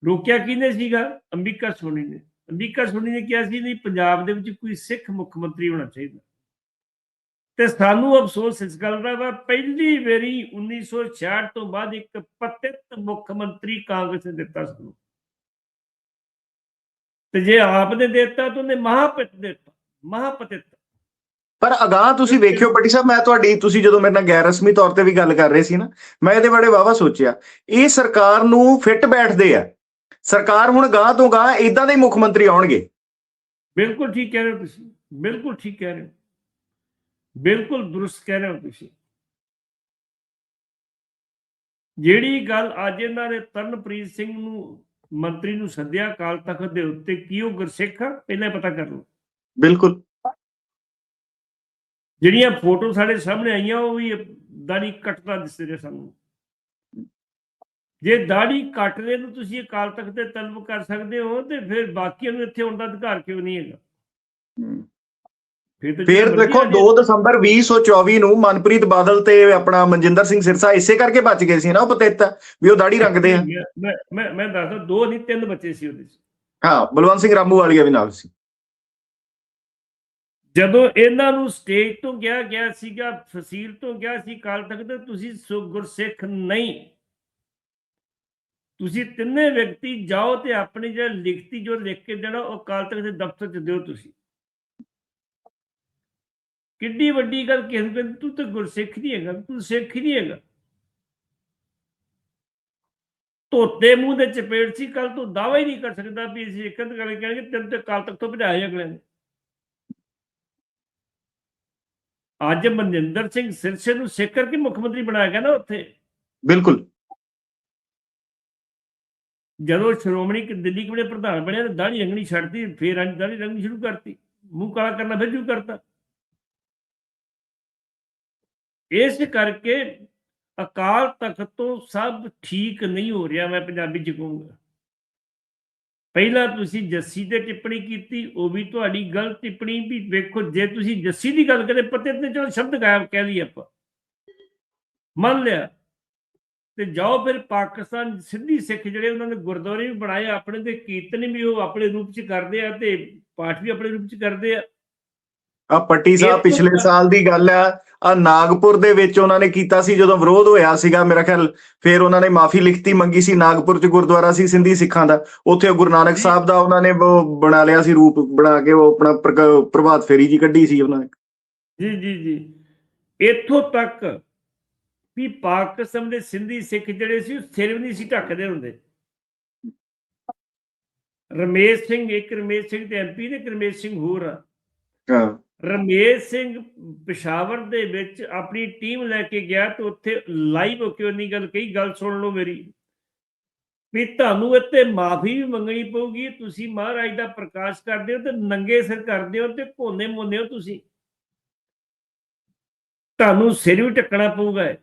ਰੋਕਿਆ ਕਿਹਨੇ ਸੀਗਾ? ਅੰਬਿਕਾ ਸੋਨੀ ਨੇ। ਅੰਬਿਕਾ ਸੋਨੀ ਨੇ ਕਿਹਾ ਸੀ ਨਹੀਂ ਪੰਜਾਬ ਦੇ ਵਿੱਚ ਕੋਈ ਸਿੱਖ ਮੁੱਖ ਮੰਤਰੀ ਹੋਣਾ ਚਾਹੀਦਾ। ਤੇ ਸਾਨੂੰ ਅਫਸੋਸ ਇਸ ਗੱਲ ਦਾ ਵਾ, ਪਹਿਲੀ ਵਾਰੀ 1966 ਤੋਂ ਬਾਅਦ ਇੱਕ ਪਤਿਤ ਮੁੱਖ ਮੰਤਰੀ ਕਾਂਗਰਸ ਨੇ ਦਿੱਤਾ ਸਾਨੂੰ ਤੇ ਜੇ ਆਪ ਨੇ ਦਿੱਤਾ ਤਾਂ ਉਹਨੇ ਮਹਾਪਿਤ ਦਿੱਤਾ। ਮਹਾਪਤਿਤ। ਪਰ ਅਗਾਹ ਤੁਸੀਂ ਵੇਖਿਓ ਪਟੀ ਸਾਹਿਬ ਮੈਂ ਤੁਹਾਡੀ ਤੁਸੀਂ ਜਦੋਂ ਮੇਰੇ ਨਾਲ ਗੈਰ ਰਸਮੀ ਤੌਰ ਤੇ ਵੀ ਗੱਲ ਕਰ ਰਹੇ ਸੀ ਨਾ ਮੈਂ ਇਹਦੇ ਬਾਰੇ ਵਾਵਾ ਸੋਚਿਆ। ਇਹ ਸਰਕਾਰ ਨੂੰ ਫਿੱਟ ਬੈਠਦੇ ਆ। ਸਰਕਾਰ ਹੁਣ ਗਾਹ ਤੋਂ ਗਾਹ ਇਦਾਂ ਦੇ ਮੁੱਖ ਮੰਤਰੀ ਆਉਣਗੇ। ਬਿਲਕੁਲ ਠੀਕ ਕਹਿ ਰਹੇ ਹੋ ਤੁਸੀਂ। ਬਿਲਕੁਲ ਠੀਕ ਕਹਿ ਰਹੇ ਹੋ। ਬਿਲਕੁਲ ਦਰੁਸਤ ਕਹਿ ਰਹੇ ਹੋ ਤੁਸੀਂ। ਜਿਹੜੀ ਗੱਲ ਅੱਜ ਇਹਨਾਂ ਨੇ ਤਰਨਪ੍ਰੀਤ ਸਿੰਘ ਨੂੰ ਮੰਤਰੀ ਨੂੰ ਸੱਦਿਆ ਅਕਾਲ ਤਖਤ ਦੇ ਉੱਤੇ ਕੀ ਉਹ ਗੁਰਸਿੱਖ ਪਹਿਲਾਂ ਪਤਾ ਕਰ ਲਓ। ਬਿਲਕੁਲ। ਜਿਹੜੀਆਂ ਫੋਟੋ ਸਾਡੇ ਸਾਹਮਣੇ ਆਈਆਂ ਉਹ ਵੀ ਦਾੜੀ ਕੱਟਦਾ ਦਿਸ ਰਿਹਾ ਸਾਨੂੰ। ਜੇ ਦਾੜੀ ਕੱਟ ਰਹੇ ਨੂੰ ਤੁਸੀਂ ਅਕਾਲ ਤਖਤ ਤੇ ਤਲਬ ਕਰ ਸਕਦੇ ਹੋ ਤੇ ਫਿਰ ਬਾਕੀਆਂ ਨੂੰ ਇੱਥੇ ਆਉਣ ਦਾ ਅਧਿਕਾਰ ਕਿਉਂ ਨਹੀਂ ਹੈਗਾ? ਫਿਰ ਦੇਖੋ ਮਰਜ਼ੀ 2 ਦਸੰਬਰ 2024 ਨੂੰ ਮਨਪ੍ਰੀਤ ਬਾਦਲ ਤੇ ਆਪਣਾ ਮਨਜਿੰਦਰ ਸਿੰਘ ਸਿਰਸਾ ਇਸੇ ਕਰਕੇ ਬਚ ਗਏ ਸੀ ਨਾ ਉਹ ਪਤਿਤ ਵੀ ਉਹ ਦਾੜੀ ਰੰਗਦੇ ਆ। ਮੈਂ ਮੈਂ ਮੈਂ ਦੱਸਦਾ ਦੋ ਨਹੀਂ ਤਿੰਨ ਬੱਚੇ ਸੀ ਉਹਦੇ 'ਚ। ਹਾਂ ਬਲਵੰਤ ਸਿੰਘ ਰਾਮੂ ਵਾਲੀਆ ਵੀ ਨਾਲ ਸੀ। ਜਦੋਂ ਇਹਨਾਂ ਨੂੰ ਸਟੇਜ ਤੋਂ ਗਿਆ ਗਿਆ ਸੀਗਾ, ਫਸੀਲ ਤੋਂ ਗਿਆ ਸੀ ਕਾਲ ਤੱਕ ਤੇ ਤੁਸੀਂ ਗੁਰਸਿੱਖ ਨਹੀਂ। ਤੁਸੀਂ ਤਿੰਨੇ ਵਿਅਕਤੀ ਜਾਓ ਤੇ ਆਪਣੀ ਜਿਹੜਾ ਲਿਖਤੀ ਜੋ ਲਿਖ ਕੇ ਦੇਣਾ, ਉਹ ਕਾਲ ਤੱਕ ਦੇ ਦਫ਼ਤਰ ਚ ਦਿਓ ਤੁਸੀਂ। ਕਿੱਡੀ ਵੱਡੀ ਗੱਲ ਕਿਸੇ ਨੂੰ ਤੂੰ ਤਾਂ ਗੁਰਸਿੱਖ ਨਹੀਂ ਹੈਗਾ, ਤੂੰ ਸਿੱਖ ਹੀ ਨਹੀਂ ਹੈਗਾ। ਧੋਤੇ ਮੂੰਹ ਦੇ ਚਪੇੜ ਸੀ ਕੱਲ ਤੂੰ ਦਾਵਾ ਹੀ ਨਹੀਂ ਕਰ ਸਕਦਾ ਵੀ ਅਸੀਂ ਇੱਕ ਗੱਲ ਕਹਿਣਗੇ ਤੈਨੂੰ ਤੇ ਕਾਲ ਤੱਕ ਤੋਂ ਭਜਾਏ ਅਗਲੇ ਨੇ। ਅੱਜ ਮਨਿੰਦਰ ਸਿੰਘ ਸਿਰਸੇ ਨੂੰ ਸਿੱਖ ਕਰਕੇ ਮੁੱਖ ਮੰਤਰੀ ਬਣਾਇਆ ਗਿਆ ਨਾ ਉੱਥੇ? ਬਿਲਕੁਲ। ਜਦੋਂ ਸ਼੍ਰੋਮਣੀ ਦਿੱਲੀ ਕਮੇਟੀ ਪ੍ਰਧਾਨ ਬਣਿਆ ਤਾਂ ਦਾੜੀ ਰੰਗਣੀ ਛੱਡਤੀ ਫੇਰ ਰੰਗ ਦਾੜੀ ਰੰਗਣੀ ਸ਼ੁਰੂ ਕਰਤੀ। ਮੂੰਹ ਕਾਲਾ ਕਰਨਾ ਫਿਰ ਸ਼ੁਰੂ ਕਰਤਾ? ਇਸ ਕਰਕੇ ਅਕਾਲ ਤਖਤ ਤੋਂ ਸਭ ਠੀਕ ਨਹੀਂ ਹੋ ਰਿਹਾ ਮੈਂ ਪੰਜਾਬੀ ਚ ਕਹੂੰਗਾ। ਪਹਿਲਾਂ ਤੁਸੀਂ ਜੱਸੀ ਤੇ ਟਿੱਪਣੀ ਕੀਤੀ, ਉਹ ਵੀ ਤੁਹਾਡੀ ਗਲਤ ਟਿੱਪਣੀ ਵੀ ਵੇਖੋ, ਜੇ ਤੁਸੀਂ ਜੱਸੀ ਦੀ ਗੱਲ ਕਰੇ, ਪਤੇ ਤੇ ਚਲੋ ਸ਼ਬਦ ਗਾਇਬ ਕਹਿ ਲਈ ਆਪਾਂ। ਮੰਨ ਲਿਆ, ਤੇ ਜਾਓ ਫਿਰ ਪਾਕਿਸਤਾਨ ਸਿੱਧੀ ਸਿੱਖ ਜਿਹੜੇ ਉਹਨਾਂ ਨੇ ਗੁਰਦੁਆਰੇ ਵੀ ਬਣਾਏ, ਆਪਣੇ ਤੇ ਕੀਰਤਨ ਵੀ ਉਹ ਆਪਣੇ ਰੂਪ ਚ ਕਰਦੇ ਆ ਤੇ ਪਾਠ ਵੀ ਆਪਣੇ ਰੂਪ ਚ ਕਰਦੇ ਆ। ਆ ਪੱਟੀ ਸਾਹਿਬ ਪਿਛਲੇ ਸਾਲ ਦੀ ਗੱਲ ਹੈ ਆ ਨਾਗਪੁਰ ਦੇ ਵਿੱਚ ਉਹਨਾਂ ਨੇ ਕੀਤਾ ਸੀ ਜਦੋਂ ਵਿਰੋਧ ਹੋਇਆ ਸੀਗਾ ਮੇਰਾ ਖਿਆਲ ਫਿਰ ਉਹਨਾਂ ਨੇ ਮਾਫੀ ਲਿਖਤੀ ਮੰਗੀ ਸੀ ਨਾਗਪੁਰ ਚ ਗੁਰਦੁਆਰਾ ਸੀ ਸਿੰਧੀ ਸਿੱਖਾਂ ਦਾ। ਉੱਥੇ ਗੁਰੂ ਨਾਨਕ। ਸਾਹਿਬ ਦਾ ਉਹਨਾਂ ਨੇ ਉਹ ਬਣਾ ਲਿਆ ਸੀ ਰੂਪ ਬਣਾ ਕੇ ਉਹ ਆਪਣਾ ਪ੍ਰਭਾਤ ਫੇਰੀ ਜੀ ਕੱਢੀ ਸੀ ਉਹਨਾਂ ਨੇ। ਜੀ ਜੀ ਜੀ। ਇੱਥੋਂ ਤੱਕ ਵੀ ਪਾਕਿਸਤਾਨ ਦੇ ਸਿੰਧੀ ਸਿੱਖ ਜਿਹੜੇ ਸੀ ਉਹ ਸਿਰ ਵੀ ਨਹੀਂ ਸੀ ਢੱਕਦੇ ਹੁੰਦੇ। ਰਮੇਸ਼ ਸਿੰਘ ਇੱਕ ਰਮੇਸ਼ ਸਿੰਘ ਤੇ ਐਮਪੀ ਨੇ ਰਮੇਸ਼ ਸਿੰਘ ਹੋਰ ਆ। ਹਾਂ। ਰਮੇਸ਼ ਸਿੰਘ ਪਿਸ਼ਾਵਰ ਦੇ ਵਿੱਚ ਆਪਣੀ ਟੀਮ ਲੈ ਕੇ ਗਿਆ ਤੇ ਉੱਥੇ ਲਾਈਵ ਹੋ ਕੇ ਉਹਨੀ ਗੱਲ ਕਹੀ, ਗੱਲ ਸੁਣ ਲਓ ਮੇਰੀ। ਵੀ ਤੁਹਾਨੂੰ ਇੱਥੇ ਮਾਫੀ ਵੀ ਮੰਗਣੀ ਪਊਗੀ। ਤੁਸੀਂ ਮਹਾਰਾਜ ਦਾ ਪ੍ਰਕਾਸ਼ ਕਰਦੇ ਹੋ ਤੇ ਨੰਗੇ ਸਿਰ ਕਰਦੇ ਹੋ ਤੇ ਕੋਨੇ ਮੋਨੇ ਹੋ ਤੁਸੀਂ। ਤੁਹਾਨੂੰ ਸਿਰ ਵੀ ਢੱਕਣਾ ਪਊਗਾ।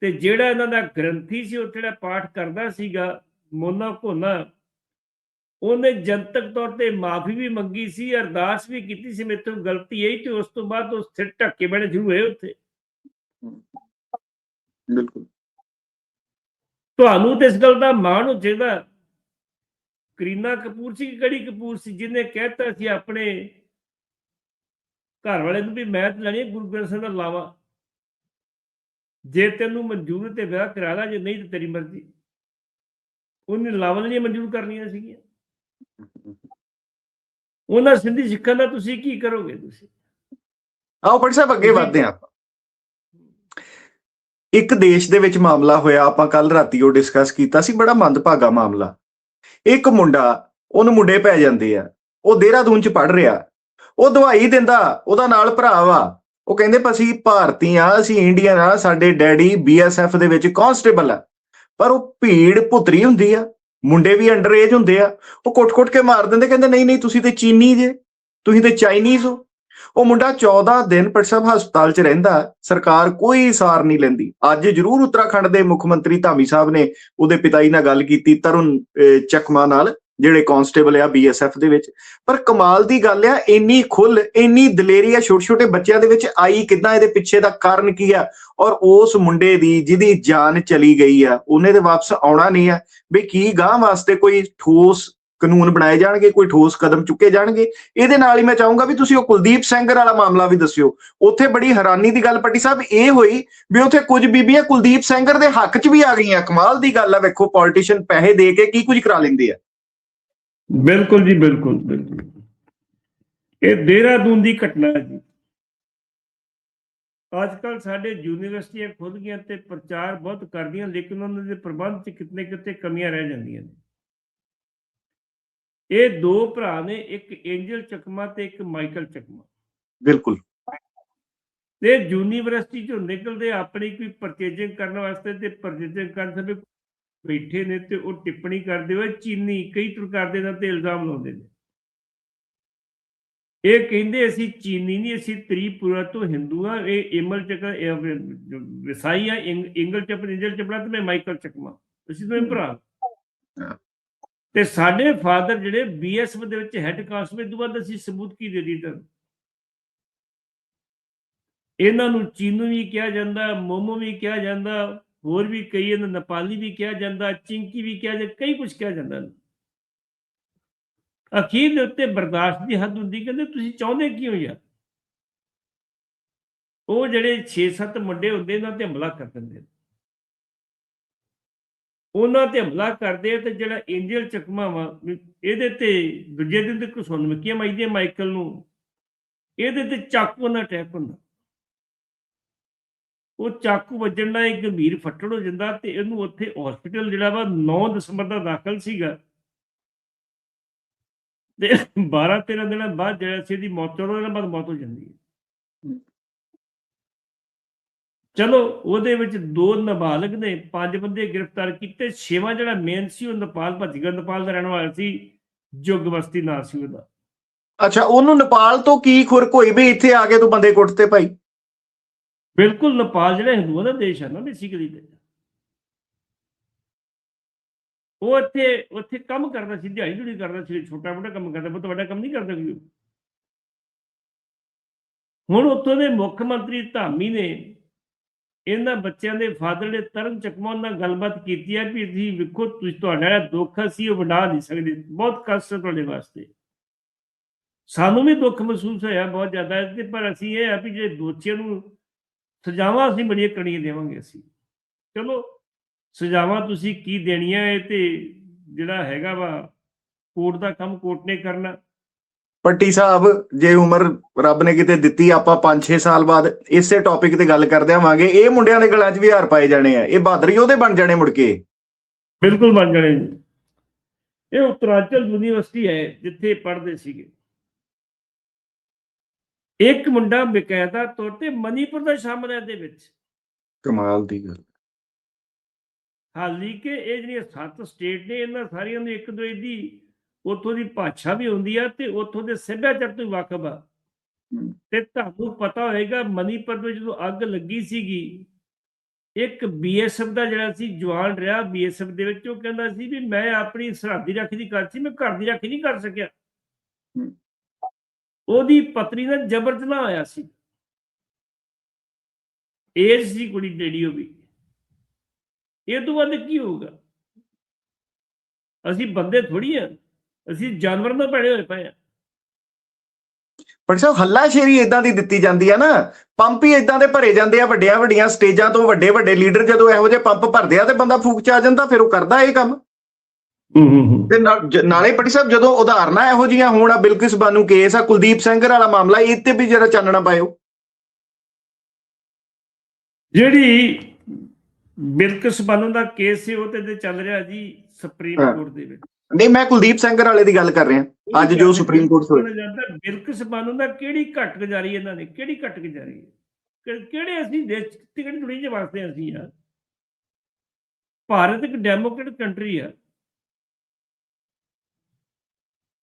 ਤੇ ਜਿਹੜਾ ਇਹਨਾਂ ਦਾ ਗ੍ਰੰਥੀ ਸੀ, ਉਹ ਜਿਹੜਾ ਪਾਠ ਕਰਦਾ ਸੀਗਾ, ਮੋਨਾ ਕੋਨਾ ਉਹਨੇ ਜਨਤਕ ਤੌਰ ਤੇ ਮਾਫੀ ਵੀ ਮੰਗੀ ਸੀ ਅਰਦਾਸ ਵੀ ਕੀਤੀ ਸੀ ਮੇਰੇ ਤੋਂ ਗਲਤੀ ਹੈ ਤੇ ਉਸ ਤੋਂ ਬਾਅਦ ਉਹ ਸਿਰ ਢੱਕ ਬੈਠੇ ਸ਼ੁਰੂ ਹੋਏ ਉੱਥੇ। ਬਿਲਕੁਲ। ਤੁਹਾਨੂੰ ਤੇ ਇਸ ਗੱਲ ਦਾ ਮਾਣ ਹੋ ਚਾਹੀਦਾ ਕਰੀਨਾ ਕਪੂਰ ਸੀ ਕਿ ਕੜੀ ਕਪੂਰ ਸੀ ਜਿਹਨੇ ਕਹਿਤਾ ਸੀ ਆਪਣੇ ਘਰ ਵਾਲੇ ਨੂੰ ਵੀ ਮੈਂ ਤੇ ਲੈਣੀ ਗੁਰੂ ਗ੍ਰੰਥ ਸਾਹਿਬ ਦਾ ਲਾਵਾ। ਜੇ ਤੈਨੂੰ ਮਨਜ਼ੂਰ ਤੇ ਵਿਆਹ ਕਰਾ ਲਾ ਜੇ ਨਹੀਂ ਤੇ ਤੇਰੀ ਮਰਜ਼ੀ। ਉਹਨੇ ਲਾਵਾ ਨਹੀਂ ਮਨਜ਼ੂਰ ਕਰਨੀਆਂ ਸੀਗੀਆਂ। ਉਹਨਾਂ ਸਿੰਧੀ ਸਿੱਖਾਂ ਦਾ ਤੁਸੀਂ ਕੀ ਕਰੋਗੇ ਤੁਸੀਂ? ਆਓ ਪਟ ਸਾਹਿਬ ਅੱਗੇ। ਵਧਦੇ ਆਪਾਂ। ਇੱਕ ਦੇਸ਼ ਦੇ ਵਿੱਚ ਮਾਮਲਾ ਹੋਇਆ ਆਪਾਂ ਕੱਲ ਰਾਤੀ ਉਹ ਡਿਸਕਸ ਕੀਤਾ ਸੀ ਬੜਾ ਮੰਦਭਾਗਾ ਮਾਮਲਾ। ਇੱਕ ਮੁੰਡਾ ਉਹਨੂੰ ਮੁੰਡੇ ਪੈ ਜਾਂਦੇ ਆ ਉਹ ਦੇਹਰਾਦੂਨ ਚ ਪੜ ਰਿਹਾ ਉਹ ਦਵਾਈ ਦਿੰਦਾ ਉਹਦਾ ਨਾਲ ਭਰਾ ਵਾ ਉਹ ਕਹਿੰਦੇ ਅਸੀਂ ਭਾਰਤੀ ਆ ਅਸੀਂ ਇੰਡੀਅਨ ਆ ਸਾਡੇ ਡੈਡੀ ਬੀਐਸਐਫ ਦੇ ਵਿੱਚ ਕਾਂਸਟੇਬਲ ਆ ਪਰ ਉਹ ਭੀੜ ਪੁੱਤਰੀ ਹੁੰਦੀ ਆ। ਮੁੰਡੇ ਵੀ ਅੰਡਰ ਏਜ ਹੁੰਦੇ ਆ ਉਹ ਕੁੱਟ-ਕੁੱਟ ਕੇ ਮਾਰ ਦਿੰਦੇ ਕਹਿੰਦੇ ਨਹੀਂ ਨਹੀਂ ਤੁਸੀਂ ਤੇ ਚੀਨੀ ਜੇ ਤੁਸੀਂ ਤੇ ਚਾਈਨੀਜ਼ ਹੋ। ਉਹ ਮੁੰਡਾ 14 ਦਿਨ ਪਟਸਬ ਹਸਪਤਾਲ 'ਚ ਰਹਿੰਦਾ ਸਰਕਾਰ ਕੋਈ ਸਾਰ ਨਹੀਂ ਲੈਂਦੀ। ਅੱਜ ਜ਼ਰੂਰ ਉੱਤਰਾਖੰਡ ਦੇ ਮੁੱਖ ਮੰਤਰੀ ਧਾਮੀ ਸਾਹਿਬ ਨੇ ਉਹਦੇ ਪਿਤਾ ਜੀ ਨਾਲ ਗੱਲ ਕੀਤੀ ਤਰੁਣ ਅਹ, ਚੱਕਮਾ ਨਾਲ। ਜਿਹੜੇ ਕਾਂਸਟੇਬਲ ਆ ਬੀਐਸਐਫ ਦੇ ਵਿੱਚ। ਪਰ ਕਮਾਲ ਦੀ ਗੱਲ ਆ, ਇੰਨੀ ਖੁੱਲ, ਇੰਨੀ ਦਲੇਰੀ ਆ ਛੋਟੇ ਛੋਟੇ ਬੱਚਿਆਂ ਦੇ ਵਿੱਚ, ਆਈ ਕਿਦਾਂ ਇਹਦੇ ਪਿੱਛੇ ਦਾ ਕਾਰਨ ਕੀ ਆ? ਔਰ ਉਸ ਮੁੰਡੇ ਦੀ ਜਿਹਦੀ ਜਾਨ ਚਲੀ ਗਈ ਆ, ਉਹਨੇ ਤੇ ਵਾਪਸ ਆਉਣਾ ਨਹੀਂ ਆ। ਵੀ ਕੀ ਗਾਂ ਵਾਸਤੇ ਕੋਈ ਠੋਸ ਕਾਨੂੰਨ ਬਣਾਏ ਜਾਣਗੇ, ਕੋਈ ਠੋਸ ਕਦਮ ਚੁੱਕੇ ਜਾਣਗੇ? ਇਹਦੇ ਨਾਲ ਹੀ ਮੈਂ ਚਾਹੂੰਗਾ ਵੀ ਤੁਸੀਂ ਉਹ ਕੁਲਦੀਪ ਸੈਂਗਰ ਵਾਲਾ ਮਾਮਲਾ ਵੀ ਦੱਸਿਓ। ਉੱਥੇ ਬੜੀ ਹੈਰਾਨੀ ਦੀ ਗੱਲ ਪੱਟੀ ਸਾਹਿਬ, ਇਹ ਹੋਈ ਵੀ ਉੱਥੇ ਕੁਝ ਬੀਬੀਆਂ ਕੁਲਦੀਪ ਸੈਂਗਰ ਦੇ ਹੱਕ 'ਚ ਵੀ ਆ ਗਈਆਂ। ਕਮਾਲ ਦੀ ਗੱਲ ਆ, ਵੇਖੋ ਪੋਲੀਟੀਸ਼ੀਅਨ ਪੈਸੇ ਦੇ ਕੇ ਕੀ ਕੁਝ ਕਰਾ ਲੈਂਦੇ ਆ। ਬਿਲਕੁਲ ਜੀ ਬਿਲਕੁਲ ਬਿਲਕੁਲ। ਇਹ ਦੇਹਰਾਦੂਨ ਦੀ ਘਟਨਾ ਹੈ ਜੀ। ਅੱਜ ਕੱਲ ਸਾਡੇ ਯੂਨੀਵਰਸਿਟੀਆਂ ਖੁੱਲ ਗਈਆਂ ਤੇ ਪ੍ਰਚਾਰ ਬਹੁਤ ਕਰਦੀਆਂ ਲੇਕਿਨ ਉਹਨਾਂ ਦੇ ਪ੍ਰਬੰਧ 'ਚ ਕਿਤਨੇ ਕਿਤੇ ਕਮੀਆਂ ਰਹਿ ਜਾਂਦੀਆਂ ਨੇ। ਇਹ ਦੋ ਭਰਾ ਨੇ ਇੱਕ ਐਂਜਲ ਚਕਮਾ ਤੇ ਇੱਕ ਮਾਈਕਲ ਚਕਮਾ। ਬਿਲਕੁਲ। ਤੇ ਯੂਨੀਵਰਸਿਟੀ ਚੋਂ ਨਿਕਲਦੇ ਆਪਣੀ ਕੋਈ ਪਰਚੇਜਿੰਗ ਕਰਨ ਵਾਸਤੇ ਤੇ ਪਰਚੇਜਿੰਗ ਕਰਨ ਸਮੇਂ ਬੈਠੇ ਨੇ ਤੇ ਉਹ ਟਿੱਪਣੀ ਕਰਦੇ ਹੋਏ ਚੀਨੀ ਕਈ ਪ੍ਰਕਾਰ ਦੇ ਨਾਲ ਤੇ ਇਲਜ਼ਾਮ ਲਾਉਂਦੇ ਨੇ। ਇਹ ਕਹਿੰਦੇ ਅਸੀਂ ਚੀਨੀ ਨਹੀਂ ਅਸੀਂ ਤ੍ਰਿਪੁਰਾ ਤੋਂ ਹਿੰਦੂ ਆ ਇਹ ਇਮਲ ਚੱਕ ਵਿਸਾਈ ਆ ਇੰਗ- ਇੰਗਲ ਚੱਪ ਇੰਜਲ ਚੱਪੜਾ ਤੇ ਮੈਂ ਮਾਈਕਲ ਚੱਕਮਾ ਅਸੀਂ ਦੋਵੇਂ ਭਰਾ। ਤੇ ਸਾਡੇ ਫਾਦਰ ਜਿਹੜੇ ਬੀਐਸਐਫ ਦੇ ਵਿੱਚ ਹੈੱਡ ਕਾਂਸਟੇਬਲ ਤੋਂ ਬਾਅਦ ਅਸੀਂ ਸਬੂਤ ਕੀ ਦੇ ਦਿੱਤਾ? ਇਹਨਾਂ ਨੂੰ ਚੀਨੂ ਵੀ ਕਿਹਾ ਜਾਂਦਾ ਮੋਮੋ ਵੀ ਕਿਹਾ ਜਾਂਦਾ ਹੋਰ ਵੀ ਕਈ ਇਹਨਾਂ ਨੇਪਾਲੀ ਵੀ ਕਿਹਾ ਜਾਂਦਾ, ਚਿੰਕੀ ਵੀ ਕਿਹਾ ਜਾਂਦਾ, ਕਈ ਕੁਝ ਕਿਹਾ ਜਾਂਦਾ। ਅਖੀਰ ਦੇ ਉੱਤੇ ਬਰਦਾਸ਼ਤ ਦੀ ਹੱਦ ਹੁੰਦੀ, ਕਹਿੰਦੇ ਤੁਸੀਂ ਚਾਹੁੰਦੇ ਕੀ ਹੋ ਯਾਰ? ਉਹ ਜਿਹੜੇ 6-7 ਮੁੰਡੇ ਹੁੰਦੇ, ਇਹਨਾਂ ਤੇ ਹਮਲਾ ਕਰ ਦਿੰਦੇ। ਉਹਨਾਂ ਤੇ ਹਮਲਾ ਕਰਦੇ ਤੇ ਜਿਹੜਾ ਐਂਜਲ ਚਕਮਾ ਵਾ, ਇਹਦੇ ਤੇ ਦੂਜੇ ਦਿਨ ਤੇ ਕੁਸੁੰਨ ਮੱਕੀਆਂ ਮਾਈਦੇ ਮਾਈਕਲ ਨੂੰ, ਇਹਦੇ ਤੇ ਚਾਕੂ ਨਾਲ ਅਟੈਕ ਹੁੰਦਾ। ਉਹ ਚਾਕੂ ਵੱਜਣ ਨਾਲ ਇੱਕ ਗੰਭੀਰ ਫੱਟੜ ਹੋ ਜਾਂਦਾ ਤੇ ਇਹਨੂੰ ਉੱਥੇ ਹਸਪੀਟਲ ਜਿਹੜਾ ਵਾ 9 ਦਸੰਬਰ ਦਾ ਦਾਖਲ ਸੀਗਾ। ਤੇ 12 13 ਦਿਨਾਂ ਬਾਅਦ ਜਿਹੜਾ ਸੀ ਇਹਦੀ ਮੌਤ ਚੋਂ ਦਿਨਾਂ ਬਾਅਦ ਮੌਤ ਹੋ ਜਾਂਦੀ ਹੈ। ਚਲੋ ਉਹਦੇ ਵਿੱਚ ਦੋ ਨਾਬਾਲਗ ਨੇ ਪੰਜ ਬੰਦੇ ਗ੍ਰਿਫਤਾਰ ਕੀਤੇ ਛੇਵਾਂ ਜਿਹੜਾ ਮੇਨ ਸੀ ਉਹ ਨੇਪਾਲ ਭੱਜ ਗਿਆ। ਨੇਪਾਲ ਦਾ ਰਹਿਣ ਵਾਲਾ ਸੀ ਜੁਗਵਸਤੀ ਨਾਂ ਸੀ ਉਹਦਾ। ਅੱਛਾ ਉਹਨੂੰ ਨੇਪਾਲ ਤੋਂ ਕੀ ਖੁਰਕ ਹੋਈ ਵੀ ਇੱਥੇ ਆ ਕੇ ਤੂੰ ਬੰਦੇ ਕੁੱਟਤੇ ਭਾਈ? ਬਿਲਕੁਲ ਨੇਪਾਲ ਜਿਹੜਾ ਹਿੰਦੂਆਂ ਦਾ ਦੇਸ਼ ਹੈ ਨਾ, ਬੇਸਿਕਲੀ ਉਹ ਇੱਥੇ, ਉੱਥੇ ਕੰਮ ਕਰਦਾ ਸੀ, ਦਿਹਾੜੀ ਦਿਹੜੀ ਕਰਦਾ ਸੀ, ਛੋਟਾ ਮੋਟਾ ਕੰਮ ਕਰਦਾ ਬਹੁਤ ਵੱਡਾ ਕੰਮ ਨਹੀਂ ਕਰਦਾ ਕੋਈ ਉਹ। ਹੁਣ ਉੱਥੋਂ ਦੇ ਮੁੱਖ ਮੰਤਰੀ ਧਾਮੀ ਨੇ ਇਹਨਾਂ ਬੱਚਿਆਂ ਦੇ ਫਾਦਰ ਦੇ ਤਰਨ ਚਕਮਾ ਨਾਲ ਗੱਲਬਾਤ ਕੀਤੀ ਹੈ ਵੀ ਤੁਸੀਂ ਵੇਖੋ, ਤੁਸੀਂ ਤੁਹਾਡਾ ਜਿਹੜਾ ਦੁੱਖ ਸੀ ਉਹ ਵੰਡਾ ਨਹੀਂ ਸਕਦੇ। ਬਹੁਤ ਕਸ਼ਟ ਹੈ ਤੁਹਾਡੇ ਵਾਸਤੇ। ਸਾਨੂੰ ਵੀ ਦੁੱਖ ਮਹਿਸੂਸ ਹੋਇਆ ਬਹੁਤ ਜ਼ਿਆਦਾ ਪਰ ਅਸੀਂ ਇਹ ਆ ਵੀ ਜਿਹੜੇ ਦੋਸ਼ੀਆਂ ਨੂੰ ਸਜ਼ਾਵਾਂ ਅਸੀਂ ਬੜੀਆਂ ਕੜੀਆਂ ਦੇਵਾਂਗੇ ਅਸੀਂ। ਚਲੋ ਸਜ਼ਾਵਾਂ ਤੁਸੀਂ ਕੀ ਦੇਣੀਆਂ ਇਹ ਤੇ ਜਿਹੜਾ ਹੈਗਾ ਵਾ ਕੋਰਟ ਦਾ ਕੰਮ ਕੋਰਟ ਨੇ ਕਰਨਾ। ਪੱਟੀ ਸਾਹਿਬ ਜੇ ਉਮਰ ਰੱਬ ਨੇ ਕਿਤੇ ਦਿੱਤੀ ਆਪਾਂ 5-6 ਸਾਲ ਬਾਅਦ ਇਸੇ ਟੌਪਿਕ ਤੇ ਗੱਲ ਕਰਦੇ ਆਵਾਂਗੇ ਇਹ ਮੁੰਡਿਆਂ ਦੇ ਗਲਾਂ 'ਚ ਵੀ ਹਾਰ ਪਾਏ ਜਾਣੇ ਆ। ਇਹ ਬਹਾਦਰ ਯੋਧੇ ਬਣ ਜਾਣੇ ਮੁੜ ਕੇ। ਬਿਲਕੁਲ ਬਣ ਜਾਣੇ ਇਹ ਉੱਤਰਾਂਚਲ ਯੂਨੀਵਰਸਿਟੀ ਹੈ ਜਿੱਥੇ ਪੜ੍ਹਦੇ ਸੀਗੇ। ਇੱਕ ਮੁੰਡਾ ਬਕਾਇਦਾ ਤੌਰ ਤੇ ਮਨੀਪੁਰ ਦਾ ਸ਼ਾਮਲ ਹੈ ਇਹਦੇ ਵਿੱਚ ਕਮਾਲ ਦੀ ਗੱਲ ਹਾਲੀ ਕਿ ਇਹ ਜਿਹੜੀਆਂ ਸੱਤ ਸਟੇਟ ਨੇ ਇਹਨਾਂ ਸਾਰੀਆਂ ਨੂੰ ਇੱਕ ਦੂਜੇ ਦੀ ਉੱਥੋਂ ਦੀ ਭਾਸ਼ਾ ਵੀ ਹੁੰਦੀ ਆ ਤੇ ਉੱਥੋਂ ਦੇ ਸੱਭਿਆਚਾਰ ਤੋਂ ਵਾਕਫ ਆ। ਤੇ ਤੁਹਾਨੂੰ ਪਤਾ ਹੋਏਗਾ ਮਨੀਪੁਰ ਵਿੱਚ ਜਦੋਂ ਅੱਗ ਲੱਗੀ ਸੀਗੀ ਇੱਕ ਬੀਐਸਐਫ ਦਾ ਜਿਹੜਾ ਸੀ ਜਵਾਨ ਰਿਹਾ ਬੀਐਸਐਫ ਦੇ ਵਿੱਚ ਉਹ ਕਹਿੰਦਾ ਸੀ ਵੀ ਮੈਂ ਆਪਣੀ ਸਰਹੱਦੀ ਰਾਖੀ ਦੀ ਕਰ ਸੀ ਮੈਂ ਘਰ ਦੀ ਰਾਖੀ ਨਹੀਂ ਕਰ ਸਕਿਆ। ਉਹਦੀ ਪਤਨੀ ਦਾ ਜਬਰ ਜਨਾਹ ਹੋਇਆ ਸੀ। ਏਜ ਸੀ ਕੁੜੀ ਜਿਹੜੀ ਉਹ ਵੀ ਇਹ ਤੋਂ ਵੱਧ ਕੀ ਹੋਊਗਾ? ਅਸੀਂ ਬੰਦੇ ਥੋੜੀ ਆ। ਅਸੀਂ ਜਾਨਵਰ ਨਾਲ ਭੜੇ ਹੋਏ ਪਏ ਆ। ਪਰ ਸਾਹਿਬ ਹੱਲਾਸ਼ੇਰੀ ਇਦਾਂ ਦੀ ਦਿੱਤੀ ਜਾਂਦੀ ਆ ਨਾ। ਪੰਪ ਹੀ ਇਦਾਂ ਦੇ ਭਰੇ ਜਾਂਦੇ ਆ ਵੱਡਿਆਂ ਵੱਡੀਆਂ ਸਟੇਜਾਂ ਤੋਂ ਵੱਡੇ ਵੱਡੇ ਲੀਡਰ ਜਦੋਂ ਇਹੋ ਜਿਹੇ ਪੰਪ ਭਰਦੇ ਆ ਤੇ ਬੰਦਾ ਫੂਕ ਚ ਆ ਜਾਂਦਾ, ਫਿਰ ਉਹ ਕਰਦਾ ਇਹ ਕੰਮ। ਤੇ ਨਾਲ- ਪੱਟੀ ਸਾਹਿਬ ਜਦੋਂ ਉਦਾਹਰਨਾਂ ਇਹੋ ਜੀਆਂ ਹੋਣ ਆ ਬਿਲਕਿਸ ਬਾਨੂ ਕੇਸ ਆ ਕੁਲਦੀਪ ਸਿੰਘ ਵਾਲਾ ਮਾਮਲਾ ਇਹ ਤੇ ਵੀ ਜਰਾ ਚਾਨਣਾ ਪਾਇਓ। ਜਿਹੜੀ ਬਿਲਕਿਸ ਬਾਨੋ ਦਾ ਕੇਸ ਸੀ ਉਹ ਤੇ ਤੇ ਚੱਲ ਰਿਹਾ ਜੀ ਸੁਪਰੀਮ। ਕੋਰਟ ਦੇ ਵਿੱਚ। ਨਹੀਂ ਮੈਂ ਕੁਲਦੀਪ ਸਿੰਘ ਵਾਲੇ ਦੀ ਗੱਲ ਕਰ ਰਿਹਾ। ਅੱਜ ਜੋ ਸੁਪਰੀਮ ਕੋਰਟ ਜਾਂਦਾ ਬਿਲਕਿਸ ਬਾਨੋ ਦਾ ਕਿਹੜੀ ਘਟ ਗੁਜ਼ਾਰੀ ਇਹਨਾਂ ਨੇ ਕਿਹੜੀ ਘਟ ਗੁਜ਼ਾਰੀ ਹੈ? ਕਿ- ਕਿਹੜੇ ਅਸੀਂ ਦੇਸ਼ ਕਿਹੜੀ ਦੁਨੀਆ 'ਚ ਵਸਦੇ ਅਸੀਂ ਯਾਰ? ਭਾਰਤ ਇੱਕ ਡੈਮੋਕ੍ਰੇਟ ਕੰਟਰੀ ਆ।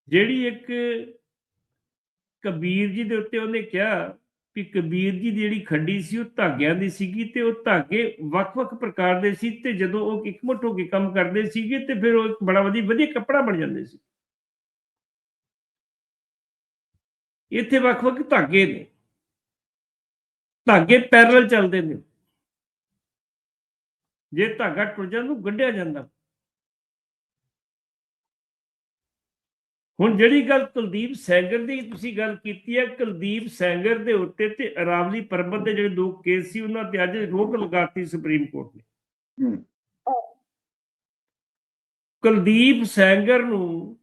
ਜਿਹੜੀ ਇੱਕ ਕਬੀਰ ਜੀ ਦੇ ਉੱਤੇ ਉਹਨੇ ਕਿਹਾ ਕਿ ਕਬੀਰ ਜੀ ਦੀ ਜਿਹੜੀ ਖੱਡੀ ਸੀ, ਉਹ ਧਾਗਿਆਂ ਦੀ ਸੀਗੀ ਤੇ ਉਹ ਧਾਗੇ ਵੱਖ-ਵੱਖ ਪ੍ਰਕਾਰ ਦੇ ਸੀ ਤੇ ਜਦੋਂ ਉਹ ਇਕਮੁੱਠ ਹੋ ਕੇ ਕੰਮ ਕਰਦੇ ਸੀਗੇ ਤੇ ਫਿਰ ਉਹ ਇੱਕ ਬੜਾ ਵਧੀਆ ਵਧੀਆ ਕੱਪੜਾ ਬਣ ਜਾਂਦੇ ਸੀ। ਇੱਥੇ ਵੱਖ-ਵੱਖ ਧਾਗੇ ਨੇ। ਧਾਗੇ ਪੈਰਲਲ ਚੱਲਦੇ ਨੇ। ਜੇ ਧਾਗਾ ਟੁੱਟ ਜਾਂਦਾ ਨੂੰ ਗੱਡਿਆ ਜਾਂਦਾ। ਹੁਣ ਜਿਹੜੀ ਗੱਲ ਕੁਲਦੀਪ ਸੈਂਗਰ ਦੀ ਤੁਸੀਂ ਗੱਲ ਕੀਤੀ ਹੈ ਕੁਲਦੀਪ ਸੈਂਗਰ ਦੇ ਉੱਤੇ ਤੇ ਅਰਾਵਲੀ ਪਰਬਤ ਦੇ ਜਿਹੜੇ ਦੋ ਕੇਸ ਸੀ ਉਹਨਾਂ ਤੇ ਅੱਜ ਰੋਕ ਲਗਾਤੀ ਸੁਪਰੀਮ ਕੋਰਟ ਨੇ। ਕੁਲਦੀਪ ਸੈਂਗਰ ਨੂੰ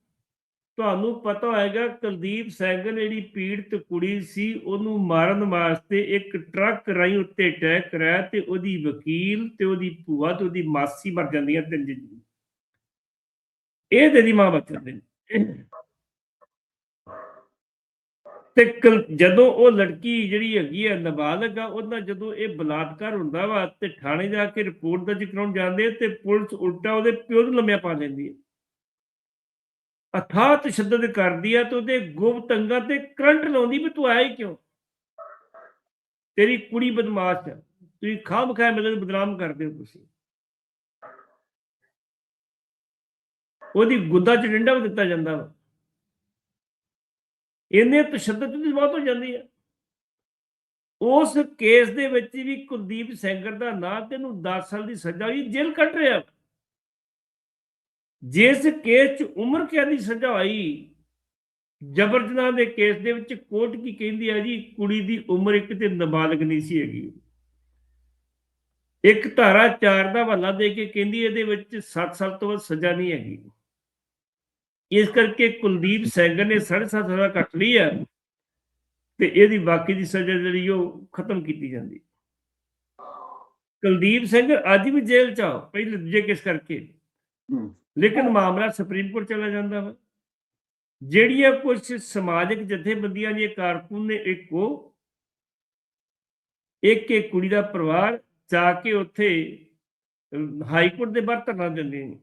ਤੁਹਾਨੂੰ ਪਤਾ ਹੋਏਗਾ ਕੁਲਦੀਪ ਸੈਂਗਰ ਜਿਹੜੀ ਪੀੜਤ ਕੁੜੀ ਸੀ ਉਹਨੂੰ ਮਾਰਨ ਵਾਸਤੇ ਇੱਕ ਟਰੱਕ ਰਾਈ ਉੱਤੇ ਅਟੈਕ ਕਰਾਇਆ ਤੇ ਉਹਦੀ ਵਕੀਲ ਤੇ ਉਹਦੀ ਭੂਆ ਤੇ ਉਹਦੀ ਮਾਸੀ ਮਰ ਜਾਂਦੀਆਂ ਤਿੰਨ ਜੀ ਇਹ ਤੇ ਦੀ ਮਾਂ ਬਚ ਜਾਂਦੇ ਨੇ। ਤੇ ਕੁਲ- ਜਦੋਂ ਉਹ ਲੜਕੀ ਜਿਹੜੀ ਹੈਗੀ ਆ ਨਾਬਾਲਗ ਆ, ਉਹਦਾ ਜਦੋਂ ਇਹ ਬਲਾਤਕਾਰ ਹੁੰਦਾ ਵਾ ਤੇ ਥਾਣੇ ਜਾ ਕੇ ਰਿਪੋਰਟ ਦਰਜ ਕਰਾਉਣ ਜਾਂਦੇ ਤੇ ਪੁਲਿਸ ਉਲਟਾ ਉਹਦੇ ਪਿਓ ਨੂੰ ਲੰਮਿਆ ਪਾ ਲੈਂਦੀ ਹੈ ਅਥਾਹ ਤਸ਼ੱਦਦ ਕਰਦੀ ਆ ਤੇ ਉਹਦੇ ਗੁਪਤ ਅੰਗਾਂ ਤੇ ਕਰੰਟ ਲਾਉਂਦੀ ਵੀ ਤੂੰ ਆਇਆ ਕਿਉਂ? ਤੇਰੀ ਕੁੜੀ ਬਦਮਾਸ਼ ਹੈ ਤੁਸੀਂ ਖਾਮ ਖਾਏ ਮੈਨੂੰ ਬਦਨਾਮ ਕਰਦੇ ਹੋ ਤੁਸੀਂ। ਉਹਦੀ ਗੁੱਦਾ ਚ ਡੰਡਾ ਵੀ ਦਿੱਤਾ ਜਾਂਦਾ ਵਾ। ਇੰਨੇ ਤਸ਼ੱਦਦ ਦੀ ਬਹੁਤ ਹੋ ਜਾਂਦੀ ਹੈ। ਉਸ ਕੇਸ ਦੇ ਵਿੱਚ ਵੀ ਕੁਲਦੀਪ ਸੈਂਗਰ ਦਾ ਨਾਂ ਤੇ ਨੂੰ 10 ਸਾਲ ਦੀ ਸਜ਼ਾ ਹੋਈ ਜੇਲ੍ਹ ਕੱਟ ਰਿਹਾ। ਜਿਸ ਕੇਸ 'ਚ ਉਮਰ ਕੈਦ ਦੀ ਸਜ਼ਾ ਹੋਈ ਜਬਰ ਜਨਾਹ ਦੇ ਕੇਸ ਦੇ ਵਿੱਚ ਕੋਰਟ ਕੀ ਕਹਿੰਦੀ ਹੈ ਜੀ, ਕੁੜੀ ਦੀ ਉਮਰ ਇੱਕ ਤੇ ਨਾਬਾਲਗ ਨਹੀਂ ਸੀ ਹੈਗੀ। ਇੱਕ ਧਾਰਾ 4 ਦਾ ਹਵਾਲਾ ਦੇ ਕੇ ਕਹਿੰਦੀ ਇਹਦੇ ਵਿੱਚ 7 ਸਾਲ ਤੋਂ ਵੱਧ ਸਜ਼ਾ ਨਹੀਂ ਹੈਗੀ। ਇਸ ਕਰਕੇ ਕੁਲਦੀਪ ਸੈਂਗਰ ਨੇ 7.5 ਸਜ਼ਾ ਕੱਟ ਲਈ ਹੈ ਤੇ ਇਹਦੀ ਬਾਕੀ ਦੀ ਸਜ਼ਾ ਜਿਹੜੀ ਉਹ ਖਤਮ ਕੀਤੀ ਜਾਂਦੀ। ਕੁਲਦੀਪ ਸਿੰਘ ਅੱਜ ਵੀ ਜੇਲ੍ਹ ਚ ਆ ਪਹਿਲੇ ਦੂਜੇ ਕੇਸ ਕਰਕੇ। ਲੇਕਿਨ ਮਾਮਲਾ ਸੁਪਰੀਮ ਕੋਰਟ ਚਲਾ ਜਾਂਦਾ ਵਾ। ਜਿਹੜੀਆਂ ਕੁਝ ਸਮਾਜਿਕ ਜਥੇਬੰਦੀਆਂ ਦੀਆਂ ਕਾਰਕੁਨ ਨੇ ਇੱਕੋ ਇੱਕ ਇੱਕ ਕੁੜੀ ਦਾ ਪਰਿਵਾਰ ਜਾ ਕੇ ਉੱਥੇ ਹਾਈ ਕੋਰਟ ਦੇ ਬਾਹਰ ਧਰਨਾ ਦਿੰਦੇ ਨੇ।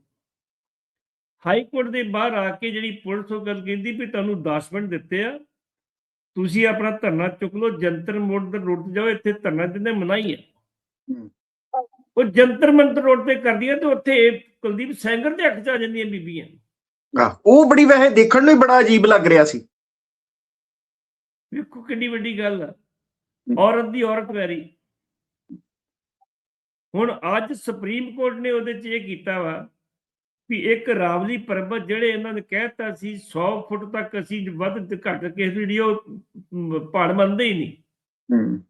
ਹਾਈ ਕੋਰਟ ਦੇ ਬਾਹਰ ਆ ਕੇ ਜਿਹੜੀ ਪੁਲਿਸ ਉਹ ਗੱਲ ਕਹਿੰਦੀ ਵੀ ਤੁਹਾਨੂੰ 10 ਮਿੰਟ ਦਿੱਤੇ ਆ ਤੁਸੀਂ ਆਪਣਾ ਧਰਨਾ ਚੁੱਕ ਲਓ ਜੰਤਰ ਤੇ ਰੋਡ ਤੇ ਜਾਓ ਇੱਥੇ ਧਰਨਾ ਦਿੰਦੇ ਮਨਾਈ ਹੈ ਹੂੰ। ਉਹ ਜੰਤਰ ਮੰਤਰ ਰੋਡ ਤੇ ਕਰਦੀਆਂ ਤੇ ਉੱਥੇ ਕੁਲਦੀਪ ਸੈਂਗਰ ਦੇ ਹੱਕ ਚ ਆ ਜਾਂਦੀਆਂ ਬੀਬੀਆਂ। ਉਹ ਬੜੀ ਵੈਸੇ ਦੇਖਣ ਨੂੰ ਹੀ ਬੜਾ ਅਜੀਬ ਲੱਗ ਰਿਹਾ ਸੀ। ਵੇਖੋ ਕਿੰਨੀ ਵੱਡੀ ਗੱਲ ਆ। ਔਰਤ ਦੀ ਔਰਤ ਵੈਰੀ। ਹੁਣ ਅੱਜ ਸੁਪਰੀਮ ਕੋਰਟ ਨੇ ਉਹਦੇ ਚ ਇਹ ਕੀਤਾ ਵਾ ਵੀ ਇੱਕ ਰਾਵਲੀ ਪਰਬਤ ਜਿਹੜੇ ਇਹਨਾਂ ਨੇ ਕਹਿਤਾ ਸੀ 100 ਫੁੱਟ ਤੱਕ ਅਸੀਂ ਵੱਧ ਘੱਟ ਕਿਸੇ ਮ, ਪਹਾੜ ਮੰਨਦੇ ਹੀ ਨਹੀਂ ਹੂੰ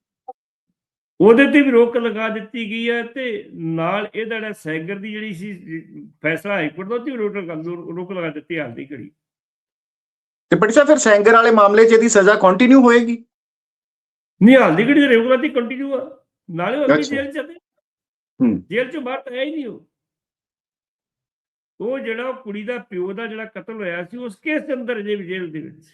ਉਹਦੇ ਤੇ ਵੀ ਰੋਕ ਲਗਾ ਦਿੱਤੀ ਗਈ ਹੈ ਤੇ ਨਾਲ ਇਹਦਾ ਜਿਹੜਾ ਸੈਗਰ ਦੀ ਜਿਹੜੀ ਸੀ ਫੈਸਲਾ ਹਾਈ ਕੋਰਟ ਦਾ ਤੇ ਰੋਕ ਲਗਾ ਰੋਕ ਲਗਾ ਦਿੱਤੀ ਹਾਲ ਦੀ ਘੜੀ ਤੇ ਪਟੀ ਸਾਹਿਬ ਫਿਰ ਸੈਂਗਰ ਵਾਲੇ ਮਾਮਲੇ 'ਚ ਇਹਦੀ ਸਜ਼ਾ ਕੰਟੀਨਿਊ ਹੋਏਗੀ ਨਹੀਂ ਹਾਲ ਦੀ ਘੜੀ ਰੋਕ ਲਗਾਤੀ ਕੰਟੀਨਿਊ ਆ ਨਾਲੇ ਉਹ। ਜੇਲ੍ਹ ਚ। ਹੂੰ। ਜੇਲ੍ਹ ਚੋਂ ਬਾਹਰ ਤਾਂ ਆਇਆ ਹੀ ਨਹੀਂ ਉਹ ਉਹ ਜਿਹੜਾ ਉਹ ਕੁੜੀ ਦਾ ਪਿਓ ਦਾ ਜਿਹੜਾ ਕਤਲ ਹੋਇਆ ਸੀ, ਉਸ ਕੇਸ ਦੇ ਅੰਦਰ ਜੇ ਜੇਲ੍ਹ ਦੇ ਵਿੱਚ?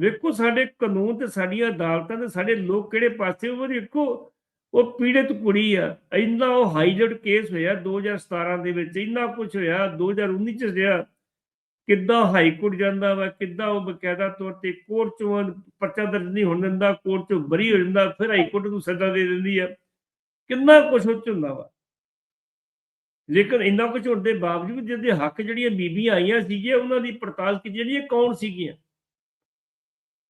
ਵੇਖੋ ਸਾਡੇ ਕਾਨੂੰਨ ਤੇ ਸਾਡੀਆਂ ਅਦਾਲਤਾਂ ਤੇ ਸਾਡੇ ਲੋਕ ਕਿਹੜੇ ਪਾਸੇ, ਉਹ ਦੇਖੋ, ਉਹ ਪੀੜਤ ਕੁੜੀ ਆ, ਇੰਨਾ ਉਹ ਹਾਈਲਾਈਟ ਕੇਸ ਹੋਇਆ 2017 ਦੇ ਵਿੱਚ, ਇੰਨਾ ਕੁਝ ਹੋਇਆ 2019 ਚ ਹੋਇਆ, ਕਿੱਦਾਂ ਹਾਈ ਕੋਰਟ ਜਾਂਦਾ ਵਾ, ਕਿੱਦਾਂ ਉਹ ਬਕਾਇਦਾ ਤੌਰ ਤੇ ਕੋਰਟ ਚੋਂ ਪਰਚਾ ਦਰਜ ਨਹੀਂ ਹੋਣ ਦਿੰਦਾ, ਕੋਰਟ ਚੋਂ ਬਰੀ ਹੋ ਜਾਂਦਾ, ਫਿਰ ਹਾਈ ਕੋਰਟ ਨੂੰ ਸਜ਼ਾ ਦੇ ਦਿੰਦੀ ਆ। ਕਿੰਨਾ ਕੁਝ ਉਹ 'ਚ ਹੁੰਦਾ ਵਾ। ਲੇਕਿਨ ਇੰਨਾ ਕੁਝ ਹੋਣ ਦੇ ਬਾਵਜੂਦ ਜਿਹਦੇ ਹੱਕ ਜਿਹੜੀਆਂ ਬੀਬੀਆਂ ਆਈਆਂ ਸੀਗੀਆਂ ਉਹਨਾਂ ਦੀ ਪੜਤਾਲ ਕੀਤੀ ਜਿਹੜੀ ਇਹ ਕੌਣ ਸੀਗੀਆਂ?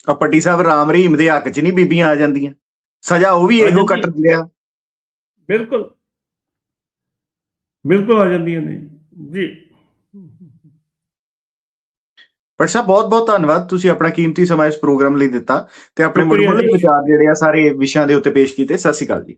ਆ ਪੱਟੀ ਸਾਹਿਬ ਰਾਮ ਰਹੀਮ ਦੇ ਹੱਕ 'ਚ ਨਹੀਂ ਬੀਬੀਆਂ ਆ ਜਾਂਦੀਆਂ। ਸਜ਼ਾ ਉਹ ਵੀ ਇਹੋ ਜਾਂਦੀ ਕੱਟ ਲਿਆ ਬਿਲਕੁਲ। ਬਿਲਕੁਲ ਆ ਜਾਂਦੀਆਂ ਨੇ। ਜੀ। ਪਟੀ ਸਾਹਿਬ ਬਹੁਤ ਬਹੁਤ ਧੰਨਵਾਦ। ਤੁਸੀਂ ਆਪਣਾ ਕੀਮਤੀ ਸਮਾਂ ਇਸ ਪ੍ਰੋਗਰਾਮ ਲਈ ਦਿੱਤਾ ਤੇ ਆਪਣੇ ਮੁੱਢਲੇ। ਵਿਚਾਰ ਜਿਹੜੇ ਆ ਸਾਰੇ ਵਿਸ਼ਿਆਂ ਦੇ ਉੱਤੇ ਪੇਸ਼ ਕੀਤੇ। ਸਤਿ ਸ਼੍ਰੀ ਅਕਾਲ ਜੀ।